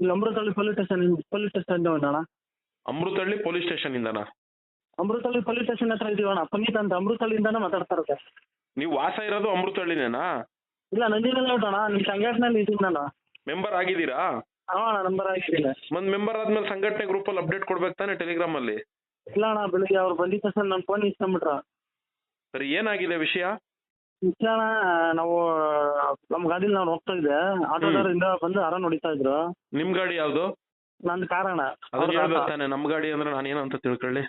ಇಲ್ಲಿ Amruthahalli police station police station ಅಣ್ಣ Amruthahalli police station ಇಂದನಾ? ಅಮೃತಹಳ್ಳಿ ಪೊಲೀಸ್ ಸ್ಟೇಷನ್ ಹತ್ರ ಇದೀವಿ ಅಣ್ಣ ಪುನೀತ್ ಅಂತ ಅಮೃತಹಳ್ಳಿಯಿಂದಾನೇ ಮಾತಾಡ್ತಾ ಇರೋದು. ನೀವು ವಾಸ ಇರೋದು ಅಮೃತಹಳ್ಳಿನೇನಾ? ಇಲ್ಲ ನಂದಿನಲ್ಲಿ ಅಣ್ಣ ನಿಮ್ಮ ಸಂಘಟನೆಯಲ್ಲಿ ಇದ್ದೀನಿ ನಾನು. ಮೆಂಬರ್ ಆಗಿದ್ದೀರಾ? ಹಾ ಅಣ್ಣ ನಂಬರ್ ಆಗಿದ್ದೀನಿ. ಒಂದ್ ಮೆಂಬರ್ ಆದ್ಮೇಲೆ ಸಂಘಟನೆ ಗ್ರೂಪ್ ಅಲ್ಲಿ ಅಪ್ಡೇಟ್ ಕೊಡ್ಬೇಕು ತಾನೆ ಟೆಲಿಗ್ರಾಮ್ ಅಲ್ಲಿ? ಇಲ್ಲ ಅಣ್ಣ ಬೆಳಿಗ್ಗೆ ಅವ್ರು ಬಂದಿದ್ದ ತಕ್ಷಣ ನನ್ನ ಫೋನ್ ಇಸ್ಕೊಂಬಿಟ್ರ ಸರಿ ಏನಾಗಿದೆ ವಿಷಯ? ಇಷ್ಟ ನಾವು ನಮ್ಮ ಗಾಡಿಲಿ ನಾವು ಹೋಗ್ತಾ ಇದ್ದೆ. ಆಟೋದವರಿಂದ ಬಂದು ಹಾರನ್ ಹೊಡಿತಾ ಇದ್ರು. ನಿಮ್ ಗಾಡಿ ಯಾವ್ದು? ನಂದು ಕಾರಣ. ಅದನ್ನ ಹೇಳ್ಬೇಕು ತಾನೆ ನಮ್ ಗಾಡಿ ಅಂದ್ರೆ ನಾನು ಏನಂತ ತಿಳ್ಕೊಳ್ಳಿ.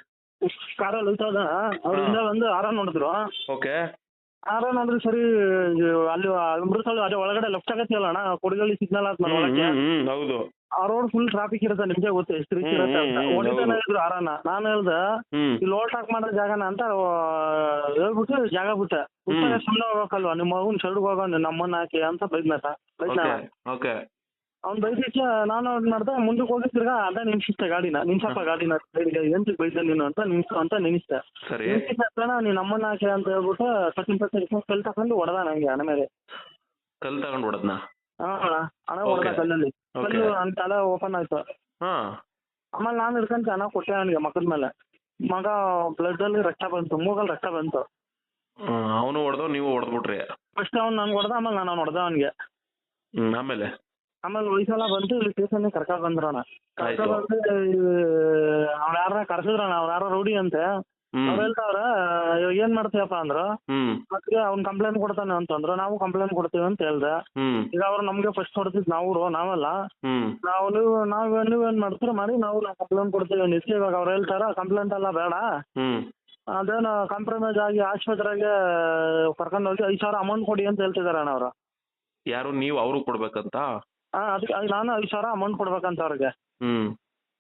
ಕಾರಲ್ಲಿ ಹೋಗ್ತಾ ಇದ್ದ. ಅವ್ರಿಂದ ಬಂದು ಹಾರನ್ ನೋಡಿದ್ರು ಓಕೆ. ಹಾರನ್ ಅಂದ್ರೆ ಸರಿ ಅಲ್ಲಿ ಅಮೃತಸರ್ ಅದೇ ಒಳಗಡೆ ಲೆಫ್ಟ್ ಆಗತ್ತಿಲ್ಲ ಅಣ್ಣ? ಕೊಡಗಲ್ಲಿ ಸಿಗ್ನಲ್ ಆತ್ ನಾನು ಒಳಗೆ ಹೌದು. ಆ ರೋಡ್ ಫುಲ್ ಟ್ರಾಫಿಕ್ ಇರುತ್ತೆ ನಿಮ್ಗೆ ಗೊತ್ತು ಎಷ್ಟು ರೀತಿ ಇರುತ್ತೆ ಅಂತ. ಹೊಡಿತಾನೆ ಇದ್ರು ಹಾರನ ನಾನು ಹೇಳ್ದೆ ಇಲ್ಲಿ ಓಟ್ ಹಾಕ್ ಮಾಡೋ ಜಾಗನ ಅಂತ ಹೇಳ್ಬಿಟ್ಟು ಜಾಗ ಬಿಟ್ಟೆ. ಬಿಟ್ಟಾಗ ಸುಮ್ಮನೆ ಹೋಗಕ್ಕಲ್ವಾ ನಿಮ್ಮ ಮಗನ್ ಶರ್ಡ್ಗೆ ಹೋಗೋಣ ನಮ್ಮನ್ನ ಹಾಕಿ ಅಂತ ಬೈದ್ನ? Okay okay. ಅವ್ನು ಬೈದಿಕ್ಕೆ ನಾನು ಅದ್ ಮಾಡ್ದೆ ಮುಂದಕ್ಕೆ ಹೋಗಿ ತಿರ್ಗಾ ಅದ ನಿಲ್ಸಿಸ್ತೆ ಗಾಡಿನ ನಿಮ್ಸಪ್ಪ ಗಾಡಿನ ಎಂತ ಬೈದೆ ನೀನು ಅಂತ ನಿಮ್ಸ ಅಂತ ನೆನಿಸ್ತೆ ಸರಿ. ನೀನ್ ನಮ್ಮನ್ನ ಹಾಕಿ ಅಂತ ಹೇಳ್ಬಿಟ್ಟು ಸಚಿನ್ ಪಚ್ಚ ಕಲ್ ತಕೊಂಡು ಹೊಡೆದ ನಂಗೆ ಹಣ ಮೇಲೆ. ಕಲ್ ತಗೊಂಡ್ ಹೊಡೆದ್ನ? ಹಾ ಹಣ ಹೊಡೆದ. ಕಲ್ಲಲ್ಲಿ. ಕಲ್ಲು ನನ್ ತಲೆ ಓಪನ್ ಆಯ್ತು. ಹಾ. ಆಮೇಲೆ ನಾನು ಹಿಡ್ಕೊಂತ ಹಣ ಕೊಟ್ಟೆ ಅವನಿಗೆ ಮಕ್ಕದ ಮೇಲೆ. ಮಗ ಬ್ಲಡ್ ಅಲ್ಲಿ ರಕ್ತ ಬಂತು ಮೂಗಲ್ಲಿ ರಕ್ತ ಬಂತು. ಅವನು ಹೊಡೆದು ನೀವು ಹೊಡೆದ್ಬಿಟ್ರಿ. ಫಸ್ಟ್ ಅವ್ನು ನನ್ಗೆ ಹೊಡೆದ ಆಮೇಲೆ ನಾನು ಅವ್ನು ಹೊಡೆದ ಅವನಿಗೆ. ಹ್ಮ್ ಆಮೇಲೆ? ಆಮೇಲೆ ವಯಸ್ಸೆಲ್ಲ ಬಂತು ಇಲ್ಲಿ ಸ್ಟೇಷನ್ ಕರ್ಕೊಂಡ್ ಬಂದ್ರಣ. ಕರ್ಕೊಂಡ್ ಬಂದು ಅವ್ನ ಯಾರನ್ನ ಕರ್ಸಿದ್ರಣ ಅವ್ನ ಯಾರ ರೌಡಿ ಅಂತ. ಅವ್ರು ಹೇಳ್ತಾವ್ರ ಇವಾಗ ಏನ್ ಮಾಡ್ತೀಯಪ್ಪ ಅಂದ್ರು. ಮತ್ತೆ ಅವ್ನ್ ಕಂಪ್ಲೇಂಟ್ ಕೊಡ್ತಾನೆ ಅಂತಂದ್ರು. ನಾವು ಕಂಪ್ಲೇಂಟ್ ಕೊಡ್ತೀವಿ ಅಂತ ಹೇಳ್ದೆ. ಈಗ ಅವ್ರು ನಮ್ಗೆ ಫಸ್ಟ್ ಹೊಡೆದಿದ್ ನಾವು ನಾವಲ್ಲ. ನಾವು ನೀವು ನಾವ್ ನೀವೇನ್ ಮಾಡ್ತೀರ ಮಾಡಿ ನಾವು ಕಂಪ್ಲೇಂಟ್ ಕೊಡ್ತೀವಿ. ನಿಶ್ಚಯ ಇವಾಗ ಅವ್ರು ಹೇಳ್ತಾರ ಕಂಪ್ಲೇಂಟ್ ಎಲ್ಲ ಬೇಡ. ಅದೇನು ಕಾಂಪ್ರಮೈಸ್ ಆಗಿ ಆಸ್ಪತ್ರೆಗೆ ಕರ್ಕೊಂಡು ಹೋಗಿ ಐದು ಸಾವಿರ ಅಮೌಂಟ್ ಕೊಡಿ ಅಂತ ಹೇಳ್ತಿದಾರೆ ಅಣ್ಣ ಅವರು. ಯಾರು ನೀವು ಅವ್ರಿಗೆ ಕೊಡ್ಬೇಕಂತ? ಅದಕ್ಕೆ ನಾನು ಐದು ಸಾವಿರ ಅಮೌಂಟ್ ಕೊಡ್ಬೇಕಂತ ಅವ್ರಿಗೆ. ಹ್ಮ್.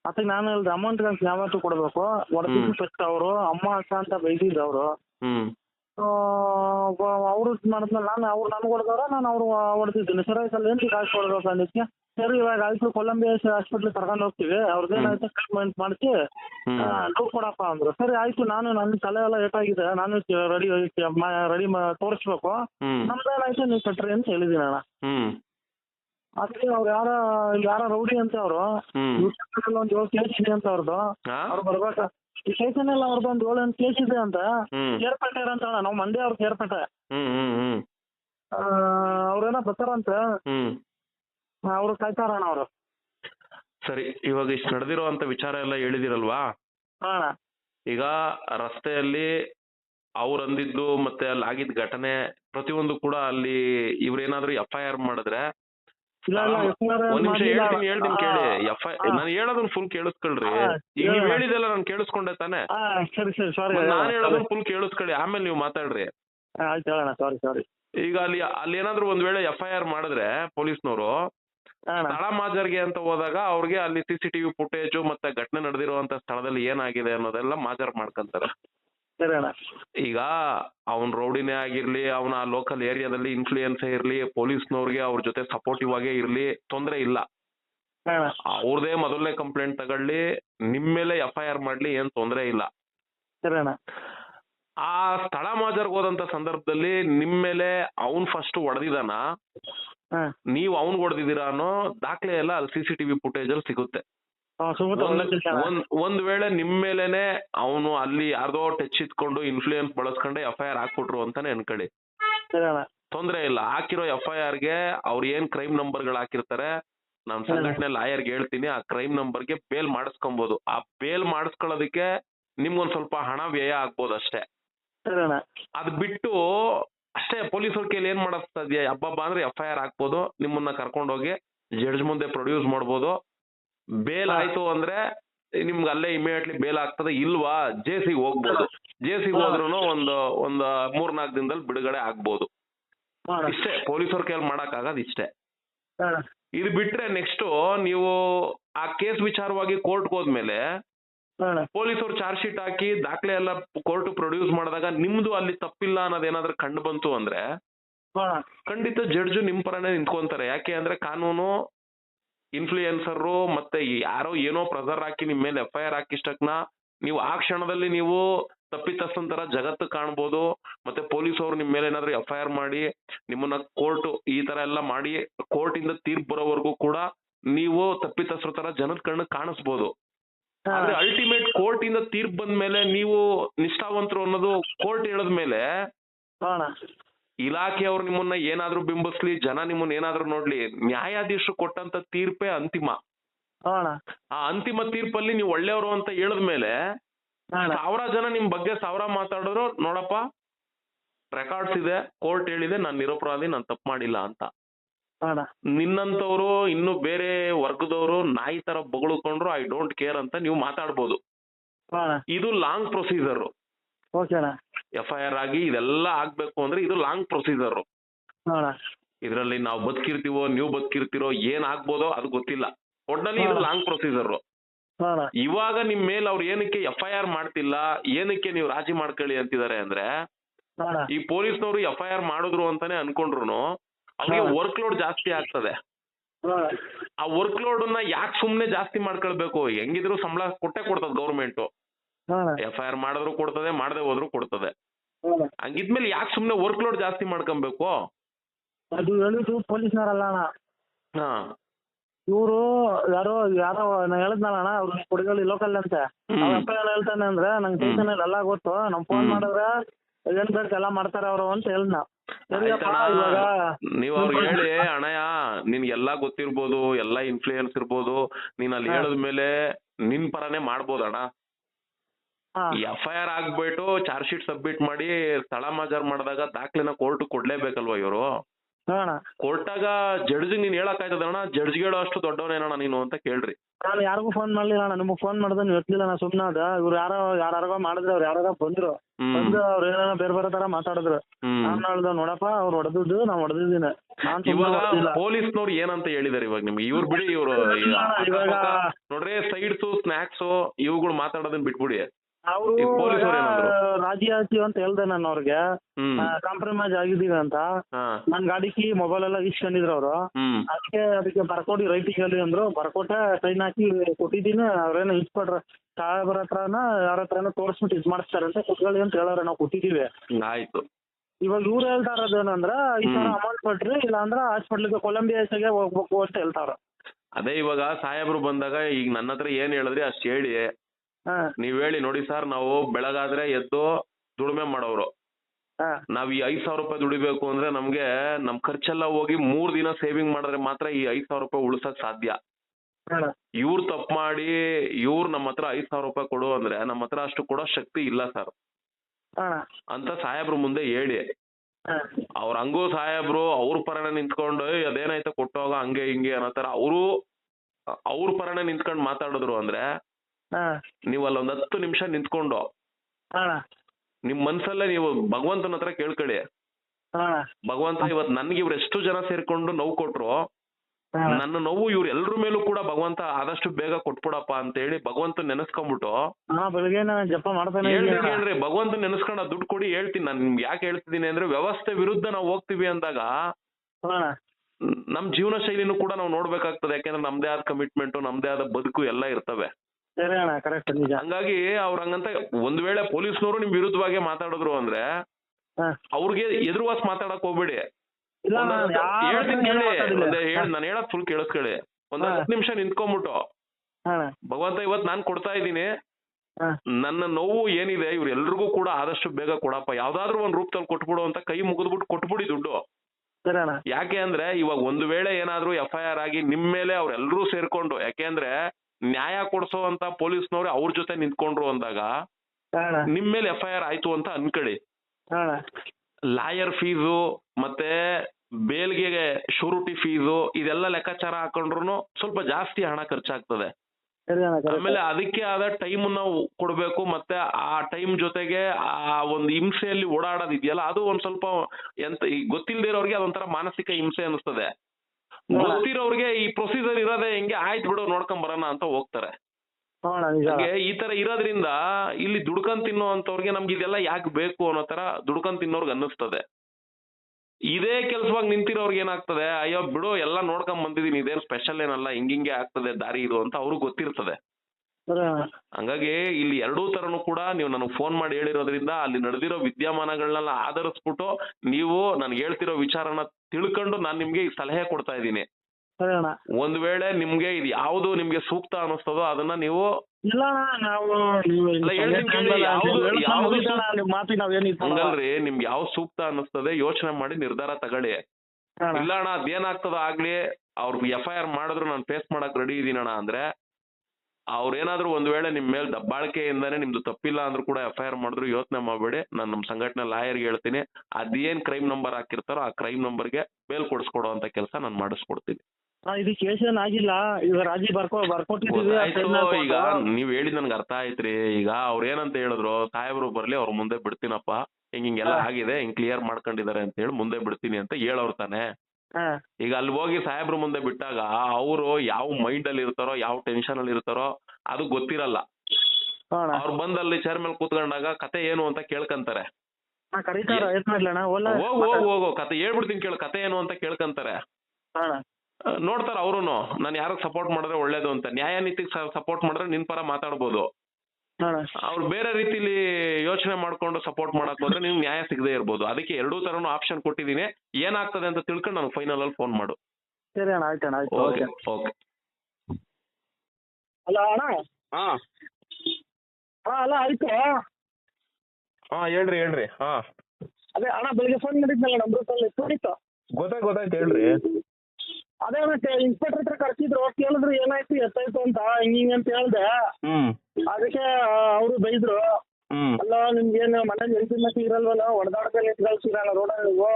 ಅದಕ್ಕೆ ನಾನು ಹೇಳ್ದೆ ಅಮೌಂಟ್ ಯಾವತ್ತು ಕೊಡ್ಬೇಕು. ಒಡತಿ ಫಸ್ಟ್ ಅವರು ಅಮ್ಮ ಅಕ್ಕ ಅಂತ ಬೈದಿದ್ರು ಅವರು. ಹ್ಮ್. ಅವ್ರು ಮಾಡಿದ್ಮೇಲೆ ನಾನು ಅವ್ರು ನನಗೆ ಹೊಡೆದವ್ರ ನಾನು ಅವ್ರು ಹೊಡೆದಿದ್ದೀನಿ ಸರ್ ಅಲ್ಲಿ ಏನು ಕಾಸು ಕೊಡ್ಬೇಕು ಅಂದಿದ್ಕೆ? ಸರಿ ಇವಾಗ ಆಯ್ತು ಕೊಲಂಬಿಯಾಸ್ ಹಾಸ್ಪಿಟ್ಲ್ ಕರ್ಕೊಂಡು ಹೋಗ್ತೀವಿ. ಅವ್ರದ್ದೇನಾಯ್ತು ಟ್ರೀಟ್ಮೆಂಟ್ ಮಾಡಿಸಿ ಡೋಸ್ ಕೊಡಪ್ಪ ಅಂದ್ರು. ಸರಿ ಆಯ್ತು ನಾನು ನನ್ನ ತಲೆ ಎಲ್ಲ ಏಟಾಗಿದೆ ನಾನು ರೆಡಿ ರೆಡಿ ತೋರಿಸ್ಬೇಕು. ನಮ್ದೇನಾಯ್ತು ನೀವು ಕಟ್ರಿ ಅಂತ ಹೇಳಿದೀನಿ ಅಣ್ಣ. ಅದಕ್ಕೆ ಅವ್ರು ಯಾರ ಯಾರ ರೌಡಿ ಅಂತ ಅವರು ಒಂದು ಏಳು ಕೇಸ್ ಇದೆ ಅಂತ ಅವ್ರದ್ದು ಅವ್ರು ಬರ್ಬೇಕಾ. ಈ ಸ್ಟೇಷನ್ ಎಲ್ಲ ಅವ್ರದ್ದು ಒಂದು ಏಳು ಕೇಸ್ ಇದೆ ಅಂತ. ಕೇರ್ಪೇಟೆ ಅಂತ ಅಣ್ಣ. ನಾವು ಮಂಡ್ಯ ಅವ್ರು ಕೇರ್ಪೇಟೆ ಅವ್ರೇನೋ ಬರ್ತಾರಂತೆ. ಹ್ಮ್ ಕಳ್ತಾರ ಅಣ್ಣ ಅವರು. ಸರಿ ಇವಾಗ ಇಷ್ಟು ನಡೆದಿರುವಂತ ವಿಚಾರ ಎಲ್ಲ ಹೇಳಿದಿರಲ್ವಾ? ಅಣ್ಣ ಈಗ ರಸ್ತೆಯಲ್ಲಿ ಅವ್ರು ಅಂದಿದ್ದು ಮತ್ತೆ ಅಲ್ಲಿ ಆಗಿದ್ದ ಘಟನೆ ಪ್ರತಿಯೊಂದು ಕೂಡ ಅಲ್ಲಿ ಇವ್ರೇನಾದ್ರೂ ಎಫ್ ಐ ಆರ್ ಮಾಡಿದ್ರೆ ಇಲ್ಲ ಇಲ್ಲ FIR ಒಂದ್ ನಿಮಿಷ ಮಾಡ್ಲಿಲ್ಲ. ಹೇಳ್ತೀನಿ ಹೇಳ್ತೀನಿ ಕೇಳಿ. ಆ, ಎಫ್ ಐ ಆ. ನಾನು ಹೇಳೋದನ್ನ ಫುಲ್ ಕೇಳಿಸ್ಕೊಳ್ರಿ. ಆ, ಈಗ ನೀವ್ ಹೇಳು. ಹೇಳಿದೆಲ್ಲ ನಾನು ಕೇಳಿಸ್ಕೊಂಡೆ ತಾನೆ? ಆ, ಸರಿ ಸರಿ ಸಾರಿ ನಾನು ಹೇಳೋದನ್ನ ಫುಲ್ ಕೇಳಿಸ್ಕೊಳ್ಳಿ. ಆಮೇಲೆ ನೀವು ಮಾತಾಡ್ರಿ. ಆಯ್ತು ಹೇಳೋಣ ಸಾರಿ ಸಾರಿ ಈಗ ಅಲ್ಲಿ ಅಲ್ಲಿ ಏನಾದ್ರು ಒಂದ್ ವೇಳೆ ಎಫ್ ಐ ಆರ್ ಮಾಡಿದ್ರೆ ಪೊಲೀಸ್ನವರು ಸ್ಥಳ ಮಾಜರ್ಗೆ ಅಂತ ಹೋದಾಗ ಅವ್ರಿಗೆ ಅಲ್ಲಿ ಸಿ ಸಿ ಟಿವಿ ಫುಟೇಜ್ ಮತ್ತೆ ಘಟನೆ ನಡೆದಿರುವಂತ ಸ್ಥಳದಲ್ಲಿ ಏನಾಗಿದೆ ಅನ್ನೋದೆಲ್ಲ ಮಾಜರ್ ಮಾಡ್ಕೊಂತಾರೆ. ಈಗ ಅವನ್ ರೌಡಿನೇ ಆಗಿರ್ಲಿ ಅವನ ಲೋಕಲ್ ಏರಿಯಾದಲ್ಲಿ ಇನ್ಫ್ಲೂಯೆನ್ಸ್ ಇರ್ಲಿ ಪೊಲೀಸ್ನವ್ರಿಗೆ ಅವ್ರ ಜೊತೆ ಸಪೋರ್ಟಿವ್ ಆಗೇ ಇರ್ಲಿ ತೊಂದ್ರೆ ಇಲ್ಲ. ಅವ್ರದೇ ಮೊದಲನೇ ಕಂಪ್ಲೇಂಟ್ ತಗೊಳ್ಳಿ ನಿಮ್ ಮೇಲೆ ಎಫ್ ಐ ಆರ್ ಮಾಡ್ಲಿ ಏನ್ ತೊಂದ್ರೆ ಇಲ್ಲ. ಆ ಸ್ಥಳ ಮಾಜರ್ಗೆ ಹೋದಂತ ಸಂದರ್ಭದಲ್ಲಿ ನಿಮ್ ಮೇಲೆ ಅವನ್ ಫಸ್ಟ್ ಹೊಡೆದಿದಾನ ಹಾ. ನೀವ್ ಅವ್ನ್ ಹೊಡೆದಿದ್ದೀರಾ ಅನ್ನೋ ದಾಖಲೆ ಎಲ್ಲ ಅಲ್ಲಿ ಸಿ ಸಿ ಟಿವಿ ಫುಟೇಜ್ ಅಲ್ಲಿ ಸಿಗುತ್ತೆ ಒಂದ್- ವೇಳೆ ನಿಮ್ ಮೇಲೆನೆ ಅವನು ಅಲ್ಲಿ ಯಾರ್ದೋ ಟಚ್ ಇಟ್ಕೊಂಡು ಇನ್ಫ್ಲೂಯೆನ್ಸ್ ಬಳಸ್ಕೊಂಡು ಎಫ್ ಐ ಆರ್ ಹಾಕ್ಬಿಟ್ರು ಅಂತಾನೆ ಅನ್ಕೊಳ್ಳಿ. ತೊಂದ್ರೆ ಇಲ್ಲ. ಹಾಕಿರೋ ಎಫ್ ಐ ಆರ್ಗೆ ಅವ್ರು ಏನ್ ಕ್ರೈಮ್ ನಂಬರ್ಗಳು ಹಾಕಿರ್ತಾರೆ ನಾನು ಸಂಘಟನೆ ಲಾಯರ್ಗೆ ಹೇಳ್ತೀನಿ ಆ ಕ್ರೈಮ್ ನಂಬರ್ಗೆ ಬೇಲ್ ಮಾಡಿಸ್ಕೊಬಹುದು ಆ ಬೇಲ್ ಮಾಡಿಸ್ಕೊಳ್ಳೋದಕ್ಕೆ ನಿಮ್ಗೊಂದ್ ಸ್ವಲ್ಪ ಹಣ ವ್ಯಯ ಆಗ್ಬೋದು ಅಷ್ಟೇ ಅದ್ ಬಿಟ್ಟು ಅಷ್ಟೇ ಪೊಲೀಸರ ಕೈಲಿ ಏನ್ ಮಾಡಕ್ ಸಾಧ್ಯ ಅಂದ್ರೆ ಎಫ್ ಐ ಆರ್ ಹಾಕ್ಬೋದು ನಿಮ್ಮನ್ನ ಕರ್ಕೊಂಡೋಗಿ ಜಡ್ಜ್ ಮುಂದೆ ಪ್ರೊಡ್ಯೂಸ್ ಮಾಡ್ಬೋದು. ಬೇಲ್ ಆಯ್ತು ಅಂದ್ರೆ ನಿಮ್ಗೆ ಅಲ್ಲೇ ಇಮಿಡಿಯೇಟ್ಲಿ ಬೇಲ್ ಆಗ್ತದೆ ಇಲ್ವಾ? ಜೆ ಸಿ ಹೋಗ್ಬೋದು. J C. ಹೋದ್ರೂ ಒಂದು ಒಂದು ಮೂರ್ನಾಲ್ಕು ದಿನದಲ್ಲಿ ಬಿಡುಗಡೆ ಆಗ್ಬೋದು. ಇಷ್ಟೇ ಪೊಲೀಸರ ಕೈಯಲ್ಲಿ ಮಾಡಕ್ ಆಗೋದು ಇಷ್ಟೇ. ಇದು ಬಿಟ್ರೆ ನೆಕ್ಸ್ಟ್ ನೀವು ಆ ಕೇಸ್ ವಿಚಾರವಾಗಿ ಕೋರ್ಟ್ಗೆ ಹೋದ್ಮೇಲೆ ಪೊಲೀಸರು ಚಾರ್ಜ್ ಶೀಟ್ ಹಾಕಿ ದಾಖಲೆ ಎಲ್ಲ ಕೋರ್ಟ್ ಪ್ರೊಡ್ಯೂಸ್ ಮಾಡಿದಾಗ ನಿಮ್ದು ಅಲ್ಲಿ ತಪ್ಪಿಲ್ಲ ಅನ್ನೋದೇನಾದ್ರೂ ಕಂಡು ಬಂತು ಅಂದ್ರೆ ಖಂಡಿತ ಜಡ್ಜು ನಿಮ್ ಪರನೇ ನಿಂತ್ಕೊಂತಾರೆ. ಯಾಕೆ ಅಂದ್ರೆ ಕಾನೂನು ಇನ್ಫ್ಲೂಯೆನ್ಸರು ಮತ್ತೆ ಯಾರೋ ಏನೋ ಪ್ರೆಸರ್ ಹಾಕಿ ನಿಮ್ ಮೇಲೆ ಎಫ್ ಐ ಆರ್ ಹಾಕಿಷ್ಟಕ್ನ ನೀವು ಆ ಕ್ಷಣದಲ್ಲಿ ನೀವು ತಪ್ಪಿತಸ್ಥಂತರ ಜಗತ್ತು ಕಾಣ್ಬೋದು ಮತ್ತೆ ಪೊಲೀಸರು ನಿಮ್ ಮೇಲೆ ಏನಾದ್ರು ಎಫ್ ಐ ಆರ್ ಮಾಡಿ ನಿಮ್ಮನ್ನ ಕೋರ್ಟ್ ಈ ತರ ಎಲ್ಲ ಮಾಡಿ ಕೋರ್ಟ್ ಇಂದ ತೀರ್ಪು ಬರೋವರೆಗೂ ಕೂಡ ನೀವು ತಪ್ಪಿತಸ್ಥರ ತರ ಜನದ ಕಣ್ಣು ಕಾಣಿಸ್ಬೋದು. ಆದ್ರೆ ಅಲ್ಟಿಮೇಟ್ ಕೋರ್ಟ್ ಇಂದ ತೀರ್ಪು ಬಂದ್ಮೇಲೆ ನೀವು ನಿಷ್ಠಾವಂತರು ಅನ್ನೋದು ಕೋರ್ಟ್ ಹೇಳದ್ಮೇಲೆ ಮೇಲೆ ಇಲಾಖೆಯವ್ರು ನಿಮ್ಮನ್ನ ಏನಾದ್ರೂ ಬಿಂಬಿಸ್ಲಿ ಜನ ನಿಮ್ಮನ್ನ ಏನಾದ್ರೂ ನೋಡ್ಲಿ ನ್ಯಾಯಾಧೀಶರು ಕೊಟ್ಟಂತ ತೀರ್ಪೇ ಅಂತಿಮ. ಆ ಅಂತಿಮ ತೀರ್ಪಲ್ಲಿ ನೀವು ಒಳ್ಳೆಯವರು ಅಂತ ಹೇಳಿದ್ಮೇಲೆ ಮೇಲೆ ಸಾವಿರ ಜನ ನಿಮ್ ಬಗ್ಗೆ ಸಾವಿರ ಮಾತಾಡಿದ್ರು ನೋಡಪ್ಪ ರೆಕಾರ್ಡ್ಸ್ ಇದೆ ಕೋರ್ಟ್ ಹೇಳಿದೆ ನಾನು ನಿರಪರಾಧಿ ನಾನು ತಪ್ಪು ಮಾಡಿಲ್ಲ ಅಂತ. ಅಣ್ಣ. ನಿನ್ನಂತವ್ರು ಇನ್ನು ಬೇರೆ ವರ್ಗದವರು ನಾಯಿ ತರ ಬೊಗಳ್ಕೊಂಡ್ರು ಐ ಡೋಂಟ್ ಕೇರ್ ಅಂತ ನೀವು ಮಾತಾಡ್ಬೋದು. ಅಣ್ಣ. ಇದು ಲಾಂಗ್ ಪ್ರೊಸೀಜರ್ ಓಕೆ ಅಣ್ಣ. ಎಫ್ ಐ ಆರ್ ಆಗಿ ಇದೆಲ್ಲ ಆಗ್ಬೇಕು ಅಂದ್ರೆ ಇದು ಲಾಂಗ್ ಪ್ರೊಸೀಜರ್ ಅಣ್ಣ. ಇದರಲ್ಲಿ ನಾವು ಬದುಕಿರ್ತೀವೋ ನೀವು ಬದುಕಿರ್ತೀರೋ ಏನ್ ಆಗ್ಬೋದೋ ಅದು ಗೊತ್ತಿಲ್ಲ. ಒಟ್ನಲ್ಲಿ ಇದು ಲಾಂಗ್ ಪ್ರೊಸೀಜರ್ ಅಣ್ಣ. ಇವಾಗ ನಿಮ್ ಮೇಲೆ ಅವ್ರು ಏನಕ್ಕೆ ಎಫ್ ಐ ಆರ್ ಮಾಡ್ತಿಲ್ಲ ಏನಕ್ಕೆ ನೀವು ರಾಜಿ ಮಾಡ್ಕೊಳ್ಳಿ ಅಂತಿದ್ದಾರೆ ಅಂದ್ರೆ ಅಣ್ಣ. ಈ ಪೊಲೀಸ್ನವರು ಎಫ್ ಐ ಆರ್ ಮಾಡಿದ್ರು ಅಂತಾನೆ ಅನ್ಕೊಂಡ್ರು ಅವ್ರಿಗೆ ಹಾ. ವರ್ಕ್ ಲೋಡ್ ಜಾಸ್ತಿ ಆಗ್ತದೆ. ಆ ವರ್ಕ್ ಲೋಡ್ನ ಯಾಕೆ ಸುಮ್ನೆ ಜಾಸ್ತಿ ಮಾಡ್ಕೊಳ್ಬೇಕು? ಹೆಂಗಿದ್ರು ಸಂಬಳ ಕೊಟ್ಟೆ ಕೊಡ್ತದೆ ಗೌರ್ಮೆಂಟ್ ಹಾ. ಎಫ್ ಐ ಆರ್ ಮಾಡಿದ್ರು ಕೊಡ್ತದೆ ಮಾಡದೆ ಹೋದ್ರು ಕೊಡ್ತದೆ. ಹಂಗಿದ್ಮೇಲೆ ಯಾಕೆ ಸುಮ್ನೆ ವರ್ಕ್ ಲೋಡ್ ಜಾಸ್ತಿ ಮಾಡ್ಕೊಬೇಕು ಅದು ಹೇಳಿದ್ದು ಪೊಲೀಸ್ನವರಲ್ಲ ಅಣ್ಣ. ಹಾ. ಇವರು ಯಾರೋ ಯಾರೋ ನಾ ಹೇಳಿದ್ನಲ್ಲ ಅಣ್ಣ ಅವ್ರು ಕೊಡಗಲ್ಲಿ ಲೋಕಲ್ ಅಂತ. ಅವ್ರ ಅಪ್ಪ ಹೇಳ್ತಾನೆ ಅಂದ್ರೆ ನಂಗೆ ಟೆನ್ಷನ್ ಎಲ್ಲ ಗೊತ್ತು. ನಮ್ ಫೋನ್. ಮಾಡಿದ್ರೆ ಏನ್ ಬೇಕು ಎಲ್ಲ ಮಾಡ್ತಾರೆ ಅವರು ಅಂತ ಹೇಳ್ದ ಸರಿಯಪ್ಪ ಆಯ್ತಣ್ಣ, ಇವಾಗ ನೀವ್ ಅವ್ರಿಗೆ ಹೇಳಿ ಅಣ್ಣಯ್ಯ ನಿನ್ಗೆಲ್ಲ ಗೊತ್ತಿರ್ಬೋದು ಎಲ್ಲಾ ಇನ್ಫ್ಲೂಯೆನ್ಸ್ ಇರ್ಬೋದು ನೀನ್ ಅಲ್ಲಿ. ಹೇಳಿದ್ಮೇಲೆ ನಿನ್ ಪರನೇ ಮಾಡ್ಬೋದಣ್ಣ ಎಫ್ ಐ ಆರ್ ಆಗ್ಬಿಟ್ಟು ಚಾರ್ಜ್ ಶೀಟ್ ಸಬ್ಮಿಟ್ ಮಾಡಿ ಸ್ಥಳ ಮಾಜಾರ್ ಮಾಡಿದಾಗ ದಾಖಲೆನ ಕೋರ್ಟ್ ಕೊಡ್ಲೇಬೇಕಲ್ವಾ ಇವರು? ಕೋರ್ಟಾಗ ಜಡ್ಜ್ ನೀನ್ ಹೇಳಕ್ ಆಯ್ತದಣ್ಣ ಜಡ್ಜ್ ಹೇಳೋ ಅಷ್ಟು ದೊಡ್ಡವನೇನಣ್ಣ ನೀನು ಅಂತ ಕೇಳ್ರಿ. ನಾನು ಯಾರಿಗೂ ಫೋನ್ ಮಾಡ್ಲಿಲ್ಲ ಅಣ್ಣ ನಿಮಗೆ ಫೋನ್ ಮಾಡಿದ್ರೆ ನೀವು ಎತ್ತಲಿಲ್ಲ ನಾ ಸುಮ್ಮನೆ ಅದ ಇವ್ರು ಯಾರೋ ಯಾರ್ಯಾರೋ ಮಾಡಿದ್ರೆ ಅವ್ರು ಯಾರೋ ಬಂದ್ರು. ಬಂದು ಅವ್ರು ಏನಾರ ಬೇರೆ ಬೇರೆ ತರ ಮಾತಾಡಿದ್ರು. ಹ್ಮ್. ನಾನು ಹೇಳ್ದೆ ನೋಡಪ್ಪ ಅವ್ರು ಹೊಡೆದಿದ್ದು ನಾವು ಹೊಡೆದಿದ್ದೀನಿ. ನಾನು ಇವಾಗ ಪೊಲೀಸ್ನವ್ರು ಏನಂತ ಹೇಳಿದಾರೆ ಇವಾಗ ನಿಮ್ಗೆ? ಇವ್ರು ಬಿಡಿ ಇವ್ರು ಇವಾಗ- ನೋಡ್ರಿ ಸೈಡ್ಸು ಸ್ನಾಕ್ಸು ಇವುಗಳು ಮಾತಾಡೋದನ್ನ ಬಿಟ್ಬಿಡಿ. ಅವರು? ರಾಜಿ ಆಗ್ತೀವಿ ಅಂತ ಹೇಳ್ದೆ ನಾನು ಅವ್ರಿಗೆ. ಕಾಂಪ್ರಮೈಸ್ ಆಗಿದ್ದೀವಿ ಅಂತ. ನನ್ ಗಾಡಿ ಕೀ ಮೊಬೈಲ್ ಎಲ್ಲ ಇಸ್ಕೊಂಡಿದ್ರು ಅವರು. ಅದಕ್ಕೆ ಅದಕ್ಕೆ ಬರ್ಕೊಡಿ ರೈಟಿಗೆ ಹೇಳಿ ಅಂದ್ರು. ಬರ್ಕೊಟ್ಟೆ ಸೈನ್ ಹಾಕಿ ಕೊಟ್ಟಿದ್ದೀನಿ. ಅವ್ರೇನೋ ಇಸ್ಕೊಡ್ರ ಸಾಹೇಬರ ಹತ್ರನ ಯಾರ ಹತ್ರ ತೋರಿಸ್ಬಿಟ್ಟು ಇದು ಅಂತ ಕೊಟ್ಕೊಳ್ಳಿ ಅಂತ ಹೇಳಾರ. ನಾವು ಕೊಟ್ಟಿದೀವಿ ಆಯ್ತು. ಇವಾಗ ಇವ್ರು ಹೇಳ್ತಾ ಇರೋದು ಏನಂದ್ರ ಈ ತರ ಅಮೌಂಟ್ ಕೊಟ್ರಿ ಇಲ್ಲ ಅಂದ್ರೆ ಹಾಸ್ಪಿಟ್ಲಿಗೆ ಕೊಲಂಬಿಯಾಸ್ಗೆ ಹೋಗ್ಬೇಕು ಅಂತ ಹೇಳ್ತಾರ ಅದೇ ಇವಾಗ ಸಾಹೇಬ್ರು ಬಂದಾಗ ಈಗ ನನ್ನ ಹತ್ರ ಏನ್ ಹೇಳಿದ್ರಿ ಅಷ್ಟ್ ಹೇಳಿ. ಹಾ. ನೀವ್ ಹೇಳಿ ನೋಡಿ ಸರ್ ನಾವು ಬೆಳಗಾದ್ರೆ ಎದ್ದು ದುಡಿಮೆ ಮಾಡೋರು ಹಾ. ನಾವ್ ಈ ಐದ್ ಸಾವಿರ ರೂಪಾಯಿ ದುಡಿಬೇಕು ಅಂದ್ರೆ ನಮ್ಗೆ ನಮ್ ಖರ್ಚೆಲ್ಲ ಹೋಗಿ ಮೂರ್ ದಿನ ಸೇವಿಂಗ್ ಮಾಡಿದ್ರೆ ಮಾತ್ರ ಈ ಐದ್ ಸಾವಿರ ರೂಪಾಯಿ ಉಳ್ಸಕ್ ಸಾಧ್ಯ. ಇವ್ರು ತಪ್ಪು ಮಾಡಿ ಇವ್ರು ನಮ್ಮ ಹತ್ರ ಐದ್ ಸಾವಿರ ರೂಪಾಯಿ ಕೊಡು ಅಂದ್ರೆ ನಮ್ಮ ಹತ್ರ ಅಷ್ಟು ಕೊಡೋ ಶಕ್ತಿ ಇಲ್ಲ ಸರ್. ಅಂತ ಸಾಹೇಬ್ರ ಮುಂದೆ ಹೇಳಿ. ಹಾ. ಅವ್ರ ಹಂಗೂ ಸಾಹೇಬ್ರು ಅವ್ರ ಪರಣೆ ನಿಂತ್ಕೊಂಡು "ಏಯ್, ಅದೇನಾಯ್ತು ಕೊಟ್ಟೋಗ ಹಂಗೆ ಹಿಂಗೆ ಅನ್ನೋ ತರ ಅವರು ಅವ್ರ ಪರಣೆ ನಿಂತ್ಕೊಂಡು ಮಾತಾಡಿದ್ರು ಅಂದ್ರೆ ನೀವು ಅಲ್ಲಿ ಒಂದ್ ಹತ್ತು ನಿಮಿಷ ನಿಂತ್ಕೊಂಡು ಅಣ್ಣ ನಿಮ್ ಮನ್ಸಲ್ಲೇ ನೀವು ಭಗವಂತನ ಹತ್ರ ಕೇಳ್ಕೊಳ್ಳಿ. ಅಣ್ಣ ಭಗವಂತ ಇವತ್ ನನ್ಗೆ ಇವ್ರು ಎಷ್ಟು ಜನ ಸೇರ್ಕೊಂಡು ನೋವು ಕೊಟ್ರು. ನನ್ನ ನೋವು ಇವ್ರ ಎಲ್ರ ಮೇಲೂ ಕೂಡ ಭಗವಂತ ಆದಷ್ಟು ಬೇಗ ಕೊಟ್ಬಿಡಪ್ಪ ಅಂತ ಹೇಳಿ ಭಗವಂತ ನೆನೆಸ್ಕೊಂಡ್ಬಿಟ್ಟು ಹಾ ಬೆಳಿಗ್ಗೆ ನಾನು ಜಪ ಮಾಡ್ತಾನೆ ಹೇಳ್ರಿ ಭಗವಂತ ನೆನೆಸ್ಕೊಂಡ ದುಡ್ಡು ಕೊಡಿ ಹೇಳ್ತೀನಿ. ನಾನು ನಿಮ್ಗೆ ಯಾಕೆ ಹೇಳ್ತಿದ್ದೀನಿ ಅಂದ್ರೆ ವ್ಯವಸ್ಥೆ ವಿರುದ್ಧ ನಾವು ಹೋಗ್ತೀವಿ ಅಂದಾಗ ಅಣ್ಣ ನಮ್ ಜೀವನ ಶೈಲಿನೂ ಕೂಡ ನಾವು ನೋಡ್ಬೇಕಾಗ್ತದೆ. ಯಾಕಂದ್ರೆ ನಮ್ದೇ ಆದ ಕಮಿಟ್ಮೆಂಟ್ ನಮ್ದೇ ಆದ ಬದುಕು ಎಲ್ಲ ಇರ್ತವೆ. ಸರಿ ಅಣ್ಣ ಕರೆಕ್ಟ್ ನಿಜ. ಹಂಗಾಗಿ ಅವ್ರ ಹಂಗಂತ ಒಂದ್ ವೇಳೆ ಪೊಲೀಸ್ನವರು ನಿಮ್ ವಿರುದ್ಧವಾಗಿ ಮಾತಾಡಿದ್ರು ಅಂದ್ರೆ ಹಾ. ಅವ್ರಿಗೆ ಎದುರುವಾಸ್ ಮಾತಾಡಕ್ ಹೋಗ್ಬೇಡಿ. ಇಲ್ಲ ಒಂದ್ ಯಾರ ಹೇಳ್ತೀನಿ ಕೇಳಿ. ಮಾತಾಡಿಲ್ಲ. ಒಂದೇ ಹೇಳ್ ನಾನು ಹೇಳಕ್ ಫುಲ್ ಕೇಳಿಸ್ಕೊಳ್ಳಿ. ಒಂದ್ ಹಾ. ಹತ್ತು ನಿಮಿಷ ನಿಂತ್ಕೊಂಡ್ಬಿಟ್ಟು ಅಣ್ಣ. ಭಗವಂತ ಇವತ್ ನಾನ್ ಕೊಡ್ತಾ ಇದ್ದೀನಿ. ಹಾ. ನನ್ನ ನೋವು ಏನಿದೆ ಇವ್ರೆಲ್ರಿಗೂ ಕೂಡ ಆದಷ್ಟು ಬೇಗ ಕೊಡಪ್ಪ. ಯಾವ್ದಾದ್ರು ಒಂದ್ ರೂಪದಲ್ಲಿ ಕೊಟ್ಬಿಡು ಅಂತ ಕೈ ಮುಗಿದ್ಬಿಟ್ಟು ಕೊಟ್ಬಿಡಿ ದುಡ್ಡು. ಸರಿ ಅಣ್ಣ. ಯಾಕೆ ಅಂದ್ರೆ ಇವಾಗ ಒಂದು ವೇಳೆ ಏನಾದ್ರೂ ಎಫ್ ಐ ಆರ್ ಆಗಿ ನಿಮ್ ಮೇಲೆ ಅವ್ರೆಲ್ರೂ ಸೇರ್ಕೊಂಡು ಯಾಕೆಂದ್ರೆ ನ್ಯಾಯ ಕೊಡಿಸೋ ಅಂತ ಪೊಲೀಸ್ನವ್ರು ಅವ್ರ ಜೊತೆ ನಿಂತ್ಕೊಂಡ್ರು ಅಂದಾಗ ನಿಮ್ ಮೇಲೆ ಎಫ್ ಐ ಆರ್ ಆಯ್ತು ಅಂತ ಅನ್ಕೊಳ್ಳಿ ಲಾಯರ್ ಫೀಸು ಮತ್ತೆ ಬೇಲ್ಗೆ ಶೂರಿಟಿ ಫೀಸು ಇದೆಲ್ಲ ಲೆಕ್ಕಾಚಾರ ಹಾಕೊಂಡ್ರು ಸ್ವಲ್ಪ ಜಾಸ್ತಿ ಹಣ ಖರ್ಚಾಗ್ತದೆ. ಆಮೇಲೆ ಅದಕ್ಕೆ ಆದ ಟೈಮ್ ನಾವು ಕೊಡ್ಬೇಕು ಮತ್ತೆ ಆ ಟೈಮ್ ಜೊತೆಗೆ ಆ ಒಂದು ಹಿಂಸೆಯಲ್ಲಿ ಓಡಾಡೋದಿದೆಯಲ್ಲ ಅದು ಒಂದ್ ಸ್ವಲ್ಪ ಎಂತ ಗೊತ್ತಿಲ್ಲದೆ ಗೊತ್ತಿಲ್ದಿರೋರ್ಗೆ ಅದೊಂಥರ ಮಾನಸಿಕ ಹಿಂಸೆ ಅನಿಸ್ತದೆ. ಗೊತ್ತಿರೋರ್ಗೆ ಈ ಪ್ರೊಸೀಜರ್ ಇರೋದೇ ಹೆಂಗೆ ಆಯ್ತು ಬಿಡು ನೋಡ್ಕೊಂಡ್ ಬರೋಣ ಅಂತ ಹೋಗ್ತಾರೆ. ಹಂಗೆ ಈ ತರ ಇರೋದ್ರಿಂದ ಇಲ್ಲಿ ದುಡ್ಕೊಂಡ್ ತಿನ್ನೋ ಅಂತವ್ರಿಗೆ ನಮ್ಗೆ ಇದೆಲ್ಲ ಯಾಕೆ ಬೇಕು ಅನ್ನೋ ತರ ದುಡ್ಕೊಂಡ್ ತಿನ್ನೋರ್ಗ್ ಅನ್ನಿಸ್ತದೆ. ಇದೇ ಕೆಲ್ಸವಾಗಿ ನಿಂತಿರೋರ್ಗೆ ಏನಾಗ್ತದೆ ಅಯ್ಯೋ ಬಿಡು ಎಲ್ಲ ನೋಡ್ಕೊಂಡ್ ಬಂದಿದೀನಿ ಇದೇನ್ ಸ್ಪೆಷಲ್ ಏನಲ್ಲ ಹಿಂಗಿಂಗೆ ಆಗ್ತದೆ ದಾರಿ ಇದು ಅಂತ ಅವ್ರಿಗೆ ಗೊತ್ತಿರ್ತದೆ. ಹಂಗಾಗಿ ಇಲ್ಲಿ ಎರಡೂ ತರನು ಕೂಡ ನೀವು ನನಗೆ ಫೋನ್ ಮಾಡಿ ಹೇಳಿರೋದ್ರಿಂದ ಅಲ್ಲಿ ನಡೆದಿರೋ ವಿದ್ಯಮಾನಗಳನ್ನೆಲ್ಲ ಆಧರಿಸ್ಬಿಟ್ಟು ನೀವು ನನ್ಗೆ ಹೇಳ್ತಿರೋ ವಿಚಾರನ ತಿಳ್ಕೊಂಡು ನಾನು ನಿಮ್ಗೆ ಈ ಸಲಹೆ ಕೊಡ್ತಾ ಇದ್ದೀನಿ ಒಂದ್ ವೇಳೆ ನಿಮ್ಗೆ ಇದು ಯಾವ್ದು ನಿಮ್ಗೆ ಸೂಕ್ತ ಅನಿಸ್ತದೋ ಅದನ್ನ ನೀವು. ಹಂಗಲ್ರಿ ನಿಮ್ಗೆ ಯಾವ ಸೂಕ್ತ ಅನಿಸ್ತದೆ ಯೋಚನೆ ಮಾಡಿ ನಿರ್ಧಾರ ತಗೊಳ್ಳಿ. ಇಲ್ಲ ಅಣ್ಣ ಅದೇನಾಗ್ತದೋ ಆಗ್ಲಿ ಅವ್ರು ಎಫ್ ಐ ಆರ್ ಮಾಡಿದ್ರು ನಾನು ಫೇಸ್ ಮಾಡಕ್ ರೆಡಿ ಇದೀನಣ್ಣ ಅಂದ್ರೆ ಅವ್ರೇನಾದ್ರೂ ಒಂದ್ ವೇಳೆ ನಿಮ್ ಮೇಲೆ ದಬ್ಬಾಳಿಕೆಯಿಂದಾನೆ ನಿಮ್ದು ತಪ್ಪಿಲ್ಲ ಅಂದ್ರೂ ಕೂಡ ಎಫ್ ಐ ಆರ್ ಮಾಡಿದ್ರು ಯೋಚನೆ ಮಾಡಬೇಡಿ. ನಾನು ನಮ್ಮ ಸಂಘಟನೆ ಲಾಯರ್ಗೆ ಹೇಳ್ತೀನಿ ಅದೇನ್ ಕ್ರೈಮ್ ನಂಬರ್ ಹಾಕಿರ್ತಾರೋ ಆ ಕ್ರೈಮ್ ನಂಬರ್ಗೆ ಬೇಲ್ ಕೊಡಿಸ್ಕೊಡೋ ಅಂತ ಕೆಲಸ ನಾನು ಮಾಡಿಸ್ಕೊಡ್ತೀನಿ. ಇದು ಆಗಿಲ್ಲ. ಈಗ ರಾಜಿ ಬರ್ಕೊ ನೀವ್ ಹೇಳಿದ್ ನನ್ಗೆ ಅರ್ಥ ಆಯ್ತ್ರಿ. ಈಗ ಅವ್ರ ಏನಂತ ಹೇಳಿದ್ರು ಸಾಹೇಬ್ರು ಬರ್ಲಿ ಅವ್ರ ಮುಂದೆ ಬಿಡ್ತೀನಪ್ಪ. ಹಿಂಗ್ ಹಿಂಗೆಲ್ಲ ಆಗಿದೆ ಹಿಂಗ್ ಕ್ಲಿಯರ್ ಮಾಡ್ಕೊಂಡಿದ್ದಾರೆ ಅಂತ ಹೇಳಿ ಮುಂದೆ ಬಿಡ್ತೀನಿ ಅಂತ ಹೇಳೋರ್ ತಾನೆ. ಹಾ. ಈಗ ಅಲ್ಲಿ ಹೋಗಿ ಸಾಹೇಬ್ರ ಮುಂದೆ ಬಿಟ್ಟಾಗ ಅವರು ಯಾವ ಮೈಂಡ್ ಅಲ್ಲಿ ಇರ್ತಾರೋ ಯಾವ ಟೆನ್ಷನ್ ಅಲ್ಲಿ ಇರ್ತಾರೋ ಅದು ಗೊತ್ತಿರಲ್ಲ. ಅವರು ಅವ್ರು ಬಂದ್ ಅಲ್ಲಿ ಚೇರ್ ಮೇಲೆ ಕೂತ್ಕೊಂಡಾಗ ಕತೆ ಏನು ಅಂತ ಕೇಳ್ಕಂತಾರೆ. ಕರೀತಾರ ಒಲ್ಲ ಹೋಗ್ ಹೋಗ್ ಹೋಗು ಕತೆ ಹೇಳ್ಬಿಡ್ತೀನಿ ಕೇಳು ಕತೆ ಏನು ಅಂತ ಕೇಳ್ಕಂತಾರೆ. ಆ, ನೋಡ್ತಾರ ಅವ್ರುನು ನಾನು ಯಾರಿಗೆ ಸಪೋರ್ಟ್ ಮಾಡಿದ್ರೆ ಒಳ್ಳೇದು ಅಂತ. ನ್ಯಾಯ ನೀತಿಗೆ ಸಪೋರ್ಟ್ ಮಾಡಿದ್ರೆ ನಿನ್ ಪರ ಮಾತಾಡ್ಬೋದು. ಅವ್ರು ಬೇರೆ ರೀತಿಲಿ ಯೋಚನೆ ಮಾಡ್ಕೊಂಡು ಸಪೋರ್ಟ್ ಮಾಡಕ್ ಹೋದ್ರೆ ನಿಮ್ಗೆ ನ್ಯಾಯ ಸಿಗದೆ ಇರ್ಬೋದು. ಅದಕ್ಕೆ ಎರಡೂ ತರನು ಆಪ್ಷನ್ ಕೊಟ್ಟಿದ್ದೀನಿ. ಏನಾಗ್ತದೆ ಅಂತ ತಿಳ್ಕೊಂಡು ನನಗೆ ಫೈನಲ್ ಅಲ್ಲಿ ಫೋನ್ ಮಾಡು. ಸರಿ ಅಣ್ಣ ಆಯ್ತು ಅಣ್ಣ ಆಯ್ತು. ಓಕೆ ಓಕೆ ಅಲ್ಲ ಅಣ್ಣ? ಹಾ. ಹಾ ಅಲ್ಲ ಆಯ್ತು. ಹಾ ಹೇಳ್ರಿ ಹೇಳ್ರಿ. ಹಾ. ಅದೇ ಅಣ್ಣ ಬೆಳಿಗ್ಗೆ ಫೋನ್ ಮಾಡಿದ್ನಲ್ಲ ನಮ್ರತಲ್ಲಿ ಕುಡಿತು ಗೊತ್ತಾಯ್ತು ಗೊತ್ತಾಯ್ತು ಹೇಳ್ರಿ. ಅದೇ ಅಣ್ಣ ಇನ್ಸ್ಪೆಕ್ಟರ್ ಹತ್ರ ಕರ್ಸಿದ್ರು ಕೇಳಿದ್ರು ಏನಾಯ್ತು ಎತ್ತಾಯ್ತು ಅಂತ ಹಿಂಗಿಂಗ್ ಹಿಂಗ್ ಅಂತ ಹೇಳ್ದೆ. ಹ್ಮ್. ಅದಕ್ಕೆ ಅವರು ಬೈದ್ರು. ಹ್ಮ್. ಅಲ್ಲ ನಿಮ್ಗೇನು ಹೆಂಡತಿ ಮತ್ತೆ ಇರಲ್ವಲ್ಲ? ಹೊಡೆದಾಡ್ಕೊಂಡು ನಿಂತ್ ಕಳ್ಸಿರಲ್ಲ ರೋಡ ನೀವು